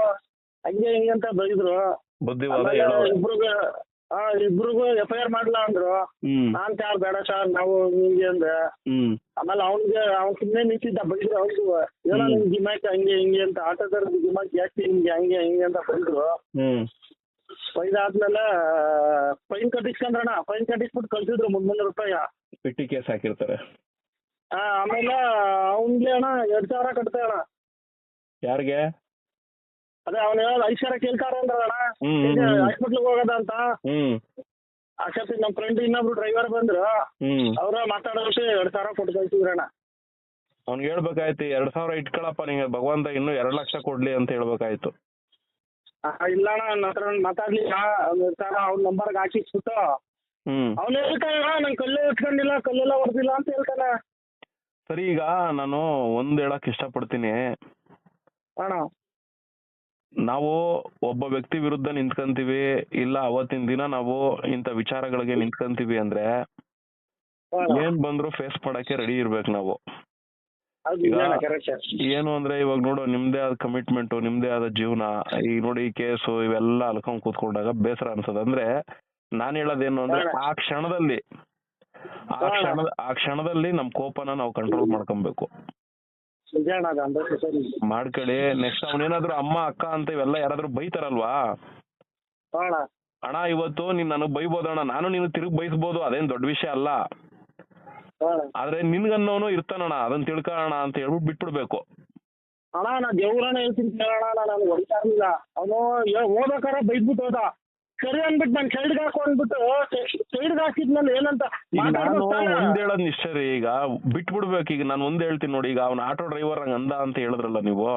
ಹಂಗೆ ಹಿಂಗೆ ಅಂತ ಬೈದ್ರು. ಬುದ್ಧಿವಾದ ಹೇಳೋ ಇಬ್ರಿಗೂ ಹಾ ಇಬ್ರಿಗೂ ಎಫ್ ಐ ಆರ್ ಮಾಡ್ಲಾ ಅಂದ್ರು. ಹ್ಮ್. ನಾನ್ ಯಾರು ಬೇಡ ಸರ್ ನಾವು ಹಿಂಗೆ ಅಂದೆ. ಹ್ಮ್. ಆಮೇಲೆ ಅವ್ನಿಗೆ ಅವ್ನ್ ಸುಮ್ಮನೆ ನಿಂತಿದ್ದ ಬೈದ್ರು ಅವ್ನಿಗೂ. ಏನೋ ನಿಮ್ ನಿಮ್ಗೆ ದಿಮಾಕ್ ಹಂಗೆ ಹಿಂಗೆ ಅಂತ ಆಟೋದವ್ರ ದಿಮಾಕ್ ಜಾಸ್ತಿ ಹಿಂಗೆ ಹಂಗೆ ಹಿಂಗೆ ಅಂತ ಬಂದ್ರು. ಹ್ಮ್. ಬೈದಾದ್ಮೇಲೆ ಫೈನ್ ಕಟ್ಟಿಸ್ಕೊಂಡ್ರಣ ಫೈನ್ ಕಟ್ಟಿಸ್ಬಿಟ್ಟು ಕಳ್ಸಿದ್ರು ಮುನ್ನೂರು ರೂಪಾಯಿ. ಪಿಟ್ಟಿ ಕೇಸ್ ಹಾಕಿರ್ತಾರೆ ಆ, ಆಮೇಲೆ ಅವನ್ಗೆ ಅಣ್ಣ ಎರಡ್ ಸಾವಿರ ಕಟ್ತೆ ಅಣ್ಣ. ಯಾರಿಗೆ? ಅದೇ ಅವ್ನು ಹೇಳೋದು ಐದು ಸಾವಿರ ಕೇಳ್ತಾರೆ ಅಂದ್ರಣ್ಣ ಹ್ಮ್, ಹ್ಮ್, ಹ್ಮ್. ಹಾಸ್ಪಿಟ್ಲಿಗೆ ಹೋಗೋದ ಅಂತ. ಹ್ಮ್. ನಮ್ ನಮ್ಮ ಫ್ರೆಂಡ್ ಇನ್ನೊಬ್ರು ಡ್ರೈವರ್ ಬಂದ್ರು. ಹ್ಮ್. ಅವ್ರ ಮಾತಾಡೋಷ್ಟು ಎರಡ್ ಸಾವಿರ ಕೊಟ್ಟು ಕಳ್ಸಿದ್ರಣ್ಣ ಅವ್ನಿಗೆ ಹೇಳ್ಬೇಕಾಯ್ತು ಎರಡ್ ಸಾವಿರ ಇಟ್ಕೊಳಪ್ಪ ನಿಂಗೆ ಭಗವಂತ ಇನ್ನು ಎರಡ್ ಲಕ್ಷ ಕೊಡ್ಲಿ ಅಂತ ಹೇಳ್ಬೇಕಾಯ್ತು. ಇಲ್ಲ ಅಣ್ಣ ನನ್ನ ಹತ್ರ ಮಾತಾಡ್ಲಿಲ್ಲ. ಅವ್ನು ಇರ್ತಾನ ಅವ್ನ ನಂಬರ್ಗೆ ಹಾಕಿಸ್ಬಿಟ್ಟು. ಹ್ಮ್. ಅವ್ನು ಹೇಳ್ತಾನ ನಾನು ಕಲ್ಲು ಇಟ್ಕೊಂಡಿಲ್ಲ ಕಲ್ಲೆಲ್ಲ ಹೊಡೆದಿಲ್ಲ ಅಂತ ಹೇಳ್ತಾನೆ. ಸರಿ ಈಗ ನಾನು ಒಂದ್ ಹೇಳಕ್ ಇಷ್ಟಪಡ್ತೀನಿ. ಅಣ್ಣ. ನಾವು ಒಬ್ಬ ವ್ಯಕ್ತಿ ವಿರುದ್ಧ ನಿಂತ್ಕಂತೀವಿ ಇಲ್ಲ ಅವತ್ತಿನ ದಿನ ನಾವು ಇಂಥ ವಿಚಾರಗಳಿಗೆ ನಿಂತ್ಕಂತೀವಿ ಅಂದ್ರೆ. ಏನ್ ಬಂದ್ರು ಫೇಸ್ ಮಾಡಕ್ಕೆ ರೆಡಿ ಇರ್ಬೇಕು ನಾವು ಅದು ಈಗ- ನಿಜಾನ ಕರೆಕ್ಟ್ ಏನು ಅಂದ್ರೆ ಇವಾಗ ನೋಡು ನಿಮ್ದೇ ಆದ ಕಮಿಟ್ಮೆಂಟ್ ನಿಮ್ದೇ ಆದ ಜೀವನ ಈಗ ನೋಡಿ ಈ ಕೇಸು ಇವೆಲ್ಲ ಅಲ್ಕೊಂಡ್ ಕೂತ್ಕೊಂಡಾಗ ಬೇಸರ ಅನ್ಸದ. ಅಂದ್ರೆ ನಾನ್ ಹೇಳೋದೇನು ಅಂದ್ರೆ ಆ ಕ್ಷಣದಲ್ಲಿ ಆ ಕ್ಷಣ ಆ ಕ್ಷಣದಲ್ಲಿ ನಮ್ ಕೋಪನ ನಾವು ಕಂಟ್ರೋಲ್ ಮಾಡ್ಕೊಬೇಕು. ಮಾಡ್ಕೊಳ್ಳಿ ನೆಕ್ಸ್ಟ್ ಅವನೇನಾದ್ರು ಅಮ್ಮ ಅಕ್ಕ ಅಂತ ಇವೆಲ್ಲ ಯಾರಾದ್ರೂ ಬೈತಾರಲ್ವಾ? ಅಣ್ಣ ಇವತ್ತು ನೀನ್ ನನಗ್ ಬೈಬೋದಣ್ಣ ನಾನು ನೀನು ತಿರುಗ್ ಬೈಸ್ಬೋದು ಅದೇನ್ ದೊಡ್ಡ ವಿಷಯ ಅಲ್ಲ. ಆದ್ರೆ ನಿನ್ಗನ್ನೋನು ಇರ್ತಾನಣ್ಣ ಅದನ್ನ ತಿಳ್ಕೊಳ್ಳೋಣ ಅಂತ ಹೇಳ್ಬಿಟ್ಟು ಬಿಟ್ಬಿಡ್ಬೇಕು. ಅಣ್ಣ ನಾ ದೇವ್ರನ್ನ ಹೇಳ್ತೀನಿ ಕೇಳೋಣ ನಾನು ಹೊಡಿತಾ ಇರ್ಲಿಲ್ಲ ಅವನು ಓದೋಕಾರ ಬೈದ್ಬಿಟ್ಟು ಹೋದ. ಸರಿ ಅಂದ್ಬಿಟ್ಟು ನಾನು ಸೈಡ್ಗೆ ಹಾಕು ಅಂದ್ಬಿಟ್ಟು ಸೈಡ್ಗೆ ಹಾಕಿದ್ಮೇಲೆ ಏನಂತ? ಒಂದ್ ಹೇಳೋದ್ ನಿಶ್ಚಯ ರೀ ಈಗ ಬಿಟ್ಬಿಡ್ಬೇಕು ಈಗ ನಾನು ಒಂದ್ ಹೇಳ್ತೀನಿ ನೋಡಿ ಈಗ ಅವ್ನ ಆಟೋ ಡ್ರೈವರ್ ಹಂಗ ಅಂದ ಅಂತ ಹೇಳಿದ್ರಲ್ಲ ನೀವು?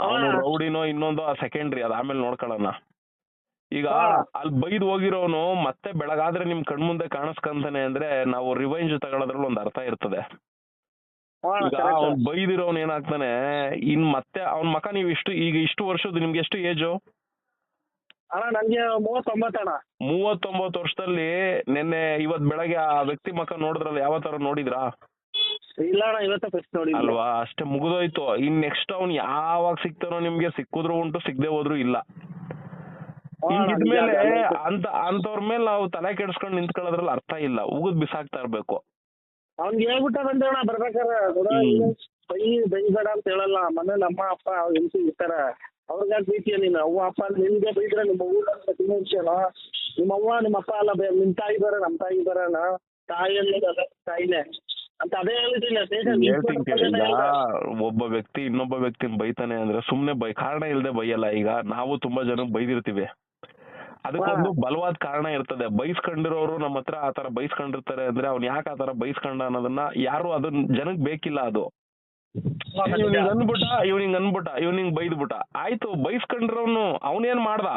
ಅವನು ರೌಡಿನೋ ಇನ್ನೊಂದು ಆ ಸೆಕೆಂಡ್ರಿ ಅದ್ ಆಮೇಲೆ ನೋಡ್ಕೊಳ್ಳೋಣ ಈಗ. ಅಲ್ಲಿ ಬೈದ್ ಹೋಗಿರೋನು ಮತ್ತೆ ಬೆಳಗಾದ್ರೆ ನಿಮ್ ಕಣ್ಮುಂದೆ ಕಾಣಿಸ್ಕಂತಾನೆ ಅಂದ್ರೆ ನಾವು ರಿವೈಂಜ್ ತಗೊಳ್ಳೋದ್ರಲ್ಲಿ ಒಂದ್ ಅರ್ಥ ಇರ್ತದೆ. ಈಗ. ಅವ್ನ್ ಬೈದಿರೋನ್ ಏನಾಗ್ತಾನೆ ಇನ್ ಮತ್ತೆ ಅವ್ನ ಮಕ ನೀವ್ ಇಷ್ಟು ಈಗ ಇಷ್ಟು ವರ್ಷದ ನಿಮ್ಗೆ ಎಷ್ಟು ಏಜು ಅಣ್ಣ ನನ್ಗೆ ಮೂವತ್ತೊಂಬತ್ತು ಅಣ್ಣ. ಮೂವತ್ತೊಂಬತ್ತು ವರ್ಷದಲ್ಲಿ ನಿನ್ನೆ ಇವತ್ ಬೆಳಗ್ಗೆ ಆ ವ್ಯಕ್ತಿ ಮಕ ನೋಡಿದ್ರಲ್ಲ ಯಾವ ತರ ನೋಡಿದ್ರಾ? ಇಲ್ಲ ಅಣ್ಣ ಇವತ್ತ ಫಸ್ಟ್ ನೋಡಿ ಅಲ್ವಾ? ಅಷ್ಟೇ ಮುಗಿದೋಯ್ತು. ಇನ್ ನೆಕ್ಸ್ಟ್ ಅವ್ನ್ ಯಾವಾಗ ಸಿಗ್ತಾನೋ ನಿಮ್ಗೆ ಸಿಕ್ಕಿದ್ರು ಉಂಟು ಸಿಗದೆ ಹೋದ್ರು ಇಲ್ಲ. ಹಿಂಗಿದ್ಮೇಲೆ ಅಂತ ಅಂತವ್ರ ಮೇಲೆ ನಾವು ತಲೆ ಕೆಡಿಸ್ಕೊಂಡು ನಿಂತ್ಕೊಳ್ಳೋದ್ರಲ್ಲಿ ಅರ್ಥ ಇಲ್ಲ. ಉಗಿದ್ ಬಿಸಾಕ್ತಾ ಇರ್ಬೇಕು ಅವ್ನ್ಗೆ ಹೇಳ್ಬಿಟ್ಟ ಬಂದೇವಣ್ಣ ಬರ್ಬೇಕಾರೆ. ಬೈ ಬೈಬೇಡ ಅಂತ ಹೇಳಲ್ಲ. ಮನೇಲಿ ಅಮ್ಮ ಅಪ್ಪ ಹೆಂಡತಿ ಇರ್ತಾರ. ಅವ್ರಿಗೆ ಪ್ರೀತಿಯ ನೀನು? ಅವ್ವ ಅಪ್ಪ ನಿಮ್ಗೆ ಬೈದ್ರೆ ನಿಮ್ಮ ಊಟ ತಿನ್ನೋ ವಿಷಯನ? ನಿಮ್ಮ ಅವ್ವ ನಿಮ್ಮ ಅಪ್ಪ ಅಲ್ಲ ನಿಮ್ ತಾಯಿ ಬರ ನಮ್ಮ ತಾಯಿ ಬರೋಣ ತಾಯಿ ಅನ್ನೋದು ಅದ ತಾಯಿನೇ. ಅಂತ ಅದೇ ಹೇಳ್ತೀನಿ ಒಬ್ಬ ವ್ಯಕ್ತಿ ಇನ್ನೊಬ್ಬ ವ್ಯಕ್ತಿ ಬೈತಾನೆ ಅಂದ್ರೆ ಸುಮ್ನೆ ಬೈ ಕಾರಣ ಇಲ್ದೆ ಬೈಯಲ್ಲ ಈಗ. ನಾವು ತುಂಬಾ ಜನ ಬೈದಿರ್ತೀವಿ. ಅದಕ್ಕೊಂದು ಬಲವಾದ ಕಾರಣ ಇರ್ತದೆ. ಬೈಸ್ಕೊಂಡಿರೋರು ನಮ್ಮ ಹತ್ರ ಆತರ ಬೈಸ್ಕೊಂಡಿರ್ತಾರೆ ಅಂದ್ರೆ ಅವ್ನ್ ಯಾಕೆ ಆತರ ಬೈಸ್ಕೊಂಡ ಅನ್ನೋದನ್ನ ಯಾರು ಅದನ್ನ ಜನಕ್ ಬೇಕಿಲ್ಲ ಅದು. ಇವ್ನಿಂಗ್ ಅನ್ಬಿಟ್ಟ ಇವ್ನಿಂಗ್ ಅನ್ಬಿಟ್ಟ ಇವ್ನಿಂಗ್ ಬೈದ್ಬಿಟ್ಟ. ಆಯ್ತು ಬೈಸ್ಕೊಂಡ್ರವ್ನು ಅವನೇನ್ ಮಾಡ್ದ?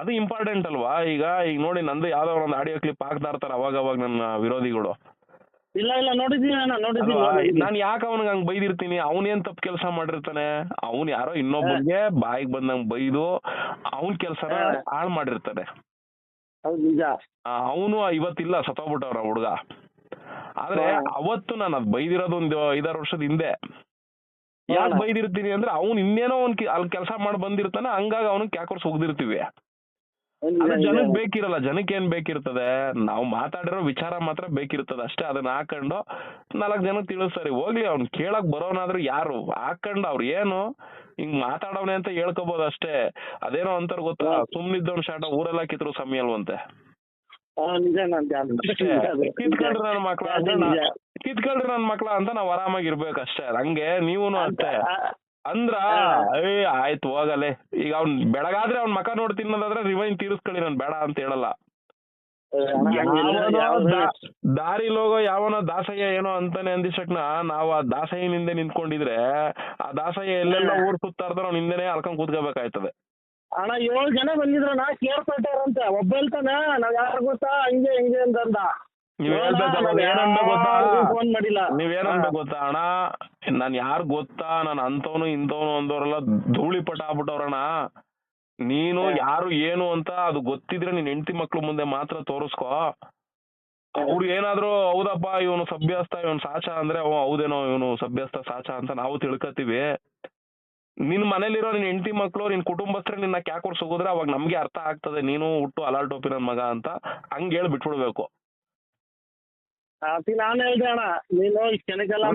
ಅದು ಇಂಪಾರ್ಟೆಂಟ್ ಅಲ್ವಾ? ಈಗ ಈಗ ನೋಡಿ ನಂದು ಯಾವ್ದೋ ಒಂದು ಆಡಿಯೋ ಕ್ಲಿಪ್ ಹಾಕ್ತಾ ಇರ್ತಾರೆ ಅವಾಗ ಅವಾಗ ನನ್ನ ವಿರೋಧಿಗಳು. ಇಲ್ಲ ಇಲ್ಲ ನೋಡಿದೀನಿ ಅಣ್ಣ ನೋಡಿದೀನಿ. ನಾನ್ ಯಾಕೆ ಅವನಿಗೆ ಹಂಗ್ ಬೈದಿರ್ತೀನಿ? ಅವನೇನ್ ತಪ್ಪು ಕೆಲಸ ಮಾಡಿರ್ತಾನೆ? ಅವನ್ ಯಾರೋ ಇನ್ನೊಬ್ಬನಿಗೆ ಬಾಯಿಗೆ ಬಂದಂಗ್ ಬೈದು ಅವನ್ ಕೆಲ್ಸನ ಹಾಳು ಮಾಡಿರ್ತಾನೆ. ಅವನು ಇವತ್ತಿಲ್ಲ ಸತ್ತೋಗ್ಬಿಟ್ಟವ್ರ ಹುಡುಗ. ಆದ್ರೆ ಅವತ್ತು ನಾನು ಅದ್ ಬೈದಿರೋದು ಒಂದು ಐದಾರು ವರ್ಷದ ಹಿಂದೆ. ಯಾಕೆ. ಬೈದಿರ್ತೀನಿ ಅಂದ್ರೆ ಅವ್ನ್ ಇನ್ನೇನೋ ಅವ್ನ್ ಅಲ್ಲಿ ಕೆಲಸ ಮಾಡಿ ಬಂದಿರ್ತಾನೆ ಹಂಗಾಗಿ ಅವನಿಗೆ ಕ್ಯಾಕೋರ್ಸ್ ಹೋಗ್ದಿರ್ತೀವಿ. ಅದು. ಜನಕ್ ಬೇಕಿರಲ್ಲ ಜನಕ್ಕೆ ಏನ್ ಬೇಕಿರ್ತದೆ? ನಾವು ಮಾತಾಡಿರೋ ವಿಚಾರ ಮಾತ್ರ ಬೇಕಿರ್ತದೆ ಅಷ್ಟೇ ಅದನ್ನ ಹಾಕೊಂಡು ನಾಲ್ಕು ಜನಕ್ ತಿಳಿಸ್ತಾರೆ ಹೋಗ್ಲಿ ಅವ್ನ್ ಕೇಳಕ್ ಬರೋನಾದ್ರೂ ಯಾರು? ಹಾಕೊಂಡು ಅವ್ರು ಏನು? ಹಿಂಗ್ ಮಾತಾಡವ್ನೆ ಅಂತ ಹೇಳ್ಕೋಬಹುದು ಅಷ್ಟೇ. ಅದೇನೋ ಅಂತಾರ ಗೊತ್ತ. ಸುಮ್ನಿದ್ದವನ್ ಶಾಟ ಊರೆಲ್ಲ ಕಿತ್ರು ಸಮಯ ಅಲ್ವಂತೆ. ಕಿತ್ಕೊಂಡ್ರಿ ನನ್ ಅಷ್ಟೇ. ಕಿತ್ಕೊಳ್ರಿ ನನ್ ಮಕ್ಳ ಕಿತ್ಕೊಳ್ರಿ ನನ್ ಮಕ್ಳ ಅಂತ ನಾವ್ ಆರಾಮಾಗಿ ಇರ್ಬೇಕು ಅಷ್ಟೇ ಹಂಗೆ ನೀವುನು ಅಷ್ಟೇ. ಅಂದ್ರ. ಏ ಆಯ್ತು ಹೋಗಲೆ. ಈಗ ಅವ್ನ್ ಬೆಳಗಾದ್ರೆ ಅವ್ನ್ ಮಕ ನೋಡಿ ತಿನ್ನೋದಾದ್ರೆ ರಿವೈನ್ ತೀರಿಸ್ಕೊಳ್ಳಿ ನಾನ್ ಬೇಡ ಅಂತ ಹೇಳಲ್ಲ. ಯಾವನೋ ದಾ- ದಾರಿಲ್ ಹೋಗೋ ಯಾವನೋ ದಾಸಯ್ಯ ಏನೋ ಅಂತಾನೆ ಅಂದಿಸಕ್ನ ನಾವು ಆ ದಾಸಯ್ಯನಿಂದ ನಿಂತ್ಕೊಂಡಿದ್ರೆ ಆ ದಾಸಯ್ಯ ಎಲ್ಲೆಲ್ಲ ಊರ್ ಸುತ್ತಾಡ್ತಾರ ಅವ್ನ ಹಿಂದೆನೆ ಅಲ್ಕೊಂಡ್ ಕೂತ್ಕೋಬೇಕಾಯ್ತದೆ. ಅಣ್ಣ ಏಳು ಜನ ಬಂದಿದ್ರಣ್ಣ ಕೇಳ್ಕೊಟ್ಟಾರಂತೆ ಒಬ್ಬ ಹೇಳ್ತಾನ ನಾವ್ ಯಾರು ಗೊತ್ತಾ? ಹಂಗೆ ಹಿಂಗೆ ಅಂತಂದ. ನೀವ್ ಫೋನ್ ಮಾಡಿಲ್ಲ. ನೀವೇನಂತ ಗೊತ್ತಾ? ಅಣ್ಣ ನಾನ್ ಯಾರ್ ಗೊತ್ತಾ? ನಾನ್ ಅಂತವನು ಇಂತವನು ಅಂದವರೆಲ್ಲ ಧೂಳಿ ಪಟ ಆಗ್ಬಿಟ್ಟವ್ರಣ್ಣ. ನೀನು ಯಾರು ಏನು ಅಂತ ಅದು ಗೊತ್ತಿದ್ರೆ ನೀನ್ ಹೆಂಡತಿ ಮಕ್ಳು ಮುಂದೆ ಮಾತ್ರ ತೋರಿಸ್ಕೋ. ಅವ್ರು ಏನಾದ್ರು ಹೌದಪ್ಪ ಇವನು ಸಭ್ಯಸ್ಥ ಇವನು ಸಾಚ ಅಂದ್ರೆ ಅವ ಹೌದೇನೋ ಇವನು ಸಭ್ಯಸ್ಥ ಸಾಚ ಅಂತ ನಾವು ತಿಳ್ಕೊತೀವಿ. ನಿನ್ ಮನೇಲಿರೋ ನಿನ್ ಹೆಂಡತಿ ಮಕ್ಳು ನಿನ್ ಕುಟುಂಬಸ್ಥರೇ ನಿನ್ನ ಕ್ಯಾಕೋರ್ಸ್ ಹೋಗಿದ್ರೆ ಅವಾಗ ನಮ್ಗೆ ಅರ್ಥ ಆಗ್ತದೆ. ನೀನು ಹುಟ್ಟು ಅಲಾಲ್ ಟೋಪಿ ನನ್ ಮಗ ಅಂತ. ಹಂಗ್ ಹೇಳ್ ಬಿಟ್ಬಿಡ್ಬೇಕು ಅತಿ ನಾನು ಹೇಳ್ದೆ ಅಣ್ಣ ನೀನು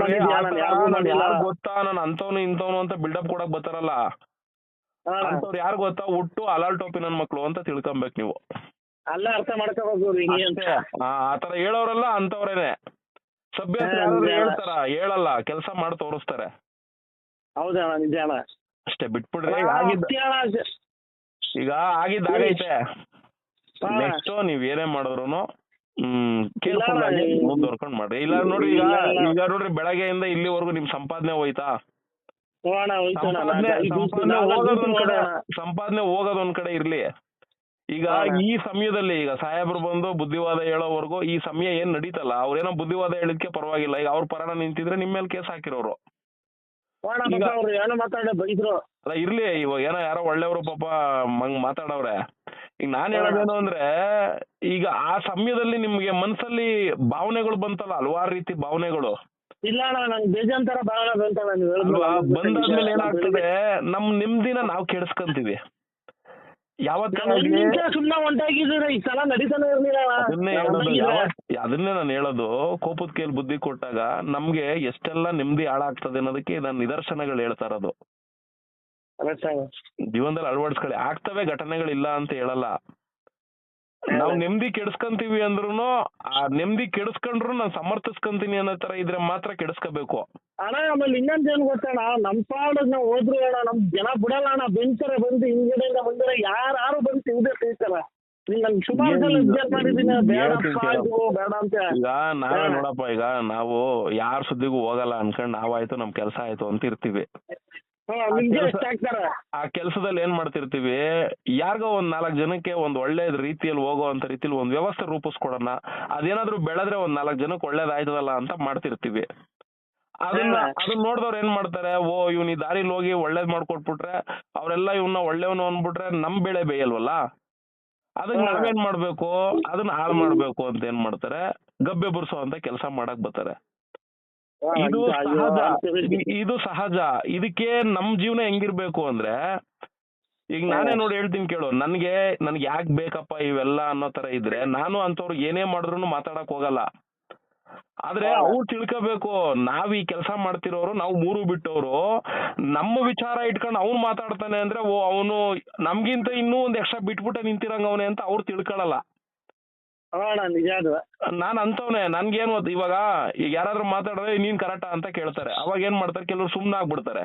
ಮಾಡಿದ್ಯಾ ಯಾರಿಗೂ ಮಾಡಿಲ್ಲ. ಯಾರ್ ಗೊತ್ತಾ ನಾನು ಅಂತವನು ಇಂತವನು ಅಂತ ಬಿಲ್ಡಪ್ ಕೊಡಕ್ ಬರ್ತಾರಲ್ಲ. ಅಂತವ್ರು ಯಾರು ಗೊತ್ತಾ? ಹುಟ್ಟು ಅಲಾಲ್ ಟೋಪಿ ನನ್ ಮಕ್ಳು ಅಂತ ತಿಳ್ಕೊಬೇಕು ನೀವು. ಅಲ್ಲೇ ಅರ್ಥ ಮಾಡ್ಕೋಬೇಕು ಹಿಂಗೆ ಅಂತ. ಅಷ್ಟೇ. ಆ ಆ ತರ ಹೇಳೋರೆಲ್ಲ ಅಂತವ್ರೇನೆ. ಸಭ್ಯ ಹೇಳ್ತಾರ? ಹೇಳಲ್ಲ ಕೆಲಸ ಮಾಡಿ ತೋರಿಸ್ತಾರೆ. ಹೌದಣ್ಣ ನಿಜ ಅಣ್ಣ. ಅಷ್ಟೇ ಬಿಟ್ಬಿಡ್ರಿ ಈಗ ಆಗಿದ್ದಾಗೈತೆ. ನೆಕ್ಸ್ಟ್ ನೀವ್ ಏನೇ ಮಾಡಿದ್ರು ಹ್ಮ್ ಮಾಡ್ರಿ ಇಲ್ಲ ನೋಡ್ರಿ ಈಗ. ಈಗ ನೋಡ್ರಿ ಬೆಳಗ್ಗೆಯಿಂದ ಇಲ್ಲಿವರೆಗೂ ನಿಮ್ ಸಂಪಾದನೆ ಹೋಯ್ತಾ? ಕಡೆ ಸಂಪಾದನೆ ಹೋಗೋದ್ ಒಂದ್ ಕಡೆ ಇರ್ಲಿ. ಈಗ ಈ ಸಮಯದಲ್ಲಿ ಈಗ ಸಾಹೇಬ್ರು ಬಂದು ಬುದ್ಧಿವಾದ ಹೇಳೋವರೆಗೂ ಈ ಸಮಯ ಏನ್ ನಡೀತಲ್ಲ? ಅವ್ರೇನೋ ಬುದ್ಧಿವಾದ ಹೇಳಿದ್ಕೆ ಪರವಾಗಿಲ್ಲ. ಈಗ ಅವ್ರ ಪರಾಣ ನಿಂತಿದ್ರೆ ನಿಮ್ ಮೇಲೆ ಕೇಸ್ ಹಾಕಿರೋರು. ಅವ್ರು ಏನೋ ಮಾತಾಡ ಬೈದ್ರು. ಅಲ್ಲ ಇರ್ಲಿ ಇವಾಗ ಏನೋ ಯಾರೋ ಒಳ್ಳೆಯವರು ಪಾಪ ಮಂಗ್ ಮಾತಾಡವ್ರೆ. ಈಗ ನಾನ್. ಹೇಳೋದೇನು ಅಂದ್ರೆ ಈಗ ಆ ಸಮಯದಲ್ಲಿ ನಿಮ್ಗೆ ಮನ್ಸಲ್ಲಿ ಭಾವನೆಗಳು ಬಂತಲ್ಲ ಹಲವಾರು ರೀತಿ ಭಾವನೆಗಳು. ಇಲ್ಲ ಅಣ್ಣ ನಂಗೆ ಬೇಜಾನ್ ಭಾವನೆ ಬಂತಣ್ಣ ನೀವು ಬಂದಾದ್ಮೇಲೆ ಏನಾಗ್ತದೆ ನಮ್ ನಿಮ್ದಿನ ನಾವು ಕೆಡಿಸ್ಕೊಂತೀವಿ ಯಾವತ್ತ ನಾನು ಒಂದ್ ನಿಮಿಷ ಸುಮ್ನೆ ಹೊಂಟಾಗಿದ್ರೆ ಈ ಸಲ ನಡೀತಾನೆ ಇರ್ಲಿಲ್ಲ. ಅದನ್ನೇ ನಾನು ಹೇಳೋದು ಕೋಪದ ಕೈಲಿ ಬುದ್ಧಿ ಕೊಟ್ಟಾಗ ನಮ್ಗೆ ಎಷ್ಟೆಲ್ಲ ನೆಮ್ಮದಿ ಹಾಳಾಗ್ತದೆ ಅನ್ನೋದಕ್ಕೆ ನಾನು ನಿದರ್ಶನಗಳು ಹೇಳ್ತಾ ಇರೋದು. ಜೀವನದಲ್ಲಿ ಅಳವಡಿಸ್ಕೊಳ್ಳಿ. ಆಗ್ತವೆ ಘಟನೆಗಳಿಲ್ಲ ಅಂತ ಹೇಳಲ್ಲ. ನಾವು ನೆಮ್ಮದಿ ಕೆಡಿಸ್ಕೊಂತೀವಿ ಅಂದ್ರೂ ಆ ನೆಮ್ಮದಿ ಕೆಡಿಸ್ಕೊಂಡ್ರು ನಾನು ಸಮರ್ಥಿಸ್ಕೊಂತೀನಿ ಅನ್ನೋ ತರ ಇದ್ರೆ ಮಾತ್ರ ಕೆಡಿಸ್ಕೋಬೇಕು. ಅಣ್ಣ ಆಮೇಲೆ ಇನ್ನೊಂದ್ ಏನ್ ಗೊತ್ತಣ್ಣ ನಮ್ ಪಾಡಗ್ ನಾವ್ ಹೋದ್ರು ಅಣ್ಣ ನಮ್ ಜನ ಬಿಡಲ್ಲ ಅಣ್ಣ ಬೆಂಚರ ಬಂದು ಹಿಂದ್ಗಡೆಯಿಂದ ಬಂದ್ರೆ ಯಾರು ಬಂದು ತಿಂತಾರ. ಬೇಡ ಅಂತ. ಈಗ ನಾವೇ. ನೋಡಪ್ಪ ಈಗ ನಾವು ಯಾರ ಸುದ್ದಿಗೂ ಹೋಗಲ್ಲ ಅನ್ಕೊಂಡ್ ನಾವಾಯ್ತು ನಮ್ ಕೆಲ್ಸ ಆಯ್ತು ಅಂತ ಇರ್ತೀವಿ ಆ ಕೆಲಸದಲ್ಲಿ ಏನ್ ಮಾಡ್ತಿರ್ತೀವಿ ಯಾರಿಗೋ ಒಂದ್ ನಾಲ್ಕು ಜನಕ್ಕೆ ಒಂದ್ ಒಳ್ಳೆ ರೀತಿಯಲ್ಲಿ ಹೋಗೋ ಅಂತ ರೀತಿಲಿ ಒಂದ್ ವ್ಯವಸ್ಥೆ ರೂಪಿಸ್ಕೊಡೋಣ ಅದೇನಾದ್ರೂ ಬೆಳೆದ್ರೆ ಒಂದ್ ನಾಲ್ಕು ಜನಕ್ಕೆ ಒಳ್ಳೇದಾಯ್ತದಲ್ಲ ಅಂತ ಮಾಡ್ತಿರ್ತೀವಿ ಅದನ್ನ. ಅದನ್ನ ನೋಡಿದವ್ರು ಏನ್ ಮಾಡ್ತಾರೆ ಓ ಇವ್ನ ಈ ದಾರಿಲಿ ಹೋಗಿ ಒಳ್ಳೇದ್ ಮಾಡ್ಕೊಟ್ಬಿಟ್ರೆ ಅವರೆಲ್ಲ ಇವನ್ನ ಒಳ್ಳೆಯವನು ಅನ್ಬಿಟ್ರೆ ನಮ್ ಬೆಳೆ ಬೇಯಲ್ವಲ್ಲ ಅದಕ್ಕೆ ಹಾ. ನಾವೇನ್ ಮಾಡ್ಬೇಕು ಅದನ್ನ ಹಾಳು ಮಾಡ್ಬೇಕು ಅಂತ ಏನ್ ಮಾಡ್ತಾರೆ ಗಬ್ಬೆ ಬರ್ಸೋ ಅಂತ ಕೆಲಸ ಮಾಡಕ್ ಬರ್ತಾರೆ ಇದು ಸಹಜ. ಇದು ಸಹಜ. ಇದಕ್ಕೆ ನಮ್ ಜೀವನ ಹೆಂಗಿರ್ಬೇಕು ಅಂದ್ರೆ ಈಗ ನಾನೇ ನೋಡಿ ಹೇಳ್ತೀನಿ ಕೇಳು. ನನ್ಗೆ ನನ್ಗೆ ಯಾಕೆ ಬೇಕಪ್ಪ ಇವೆಲ್ಲ ಅನ್ನೋ ತರ ಇದ್ರೆ ನಾನು ಅಂತವ್ರು ಏನೇ ಮಾಡಿದ್ರು ಮಾತಾಡಕ್ ಹೋಗಲ್ಲ. ಆದ್ರೆ. ಅವ್ರು ತಿಳ್ಕೋಬೇಕು. ನಾವ್ ಈ ಕೆಲಸ ಮಾಡ್ತಿರೋರು ನಾವು ಮೂರು ಬಿಟ್ಟವ್ರು. ನಮ್ಮ ವಿಚಾರ ಇಟ್ಕೊಂಡು ಅವ್ನು ಮಾತಾಡ್ತಾನೆ ಅಂದ್ರೆ ಓ ಅವನು ನಮ್ಗಿಂತ ಇನ್ನೂ ಒಂದ್ ಎಕ್ಸ್ಟ್ರಾ ಬಿಟ್ಬಿಟ್ಟೆ ನಿಂತಿರಂಗ ಅವನೇ ಅಂತ ಅವ್ರು ತಿಳ್ಕೊಳಲ್ಲ. ಅಣ್ಣ ನಿಜ ಅದು. ನಾನ್ ಅಂತವ್ನೆ ನನ್ಗೇನು ಗೊತ್ತು ಇವಾಗ ಈಗ ಯಾರಾದ್ರು ಮಾತಾಡಿದ್ರೆ ನೀನ್ ಕರೆಕ್ಟಾ ಅಂತ ಕೇಳ್ತಾರೆ. ಅವಾಗ ಏನ್ ಮಾಡ್ತಾರೆ ಕೆಲವ್ರು ಸುಮ್ನೆ ಆಗ್ಬಿಡ್ತಾರೆ.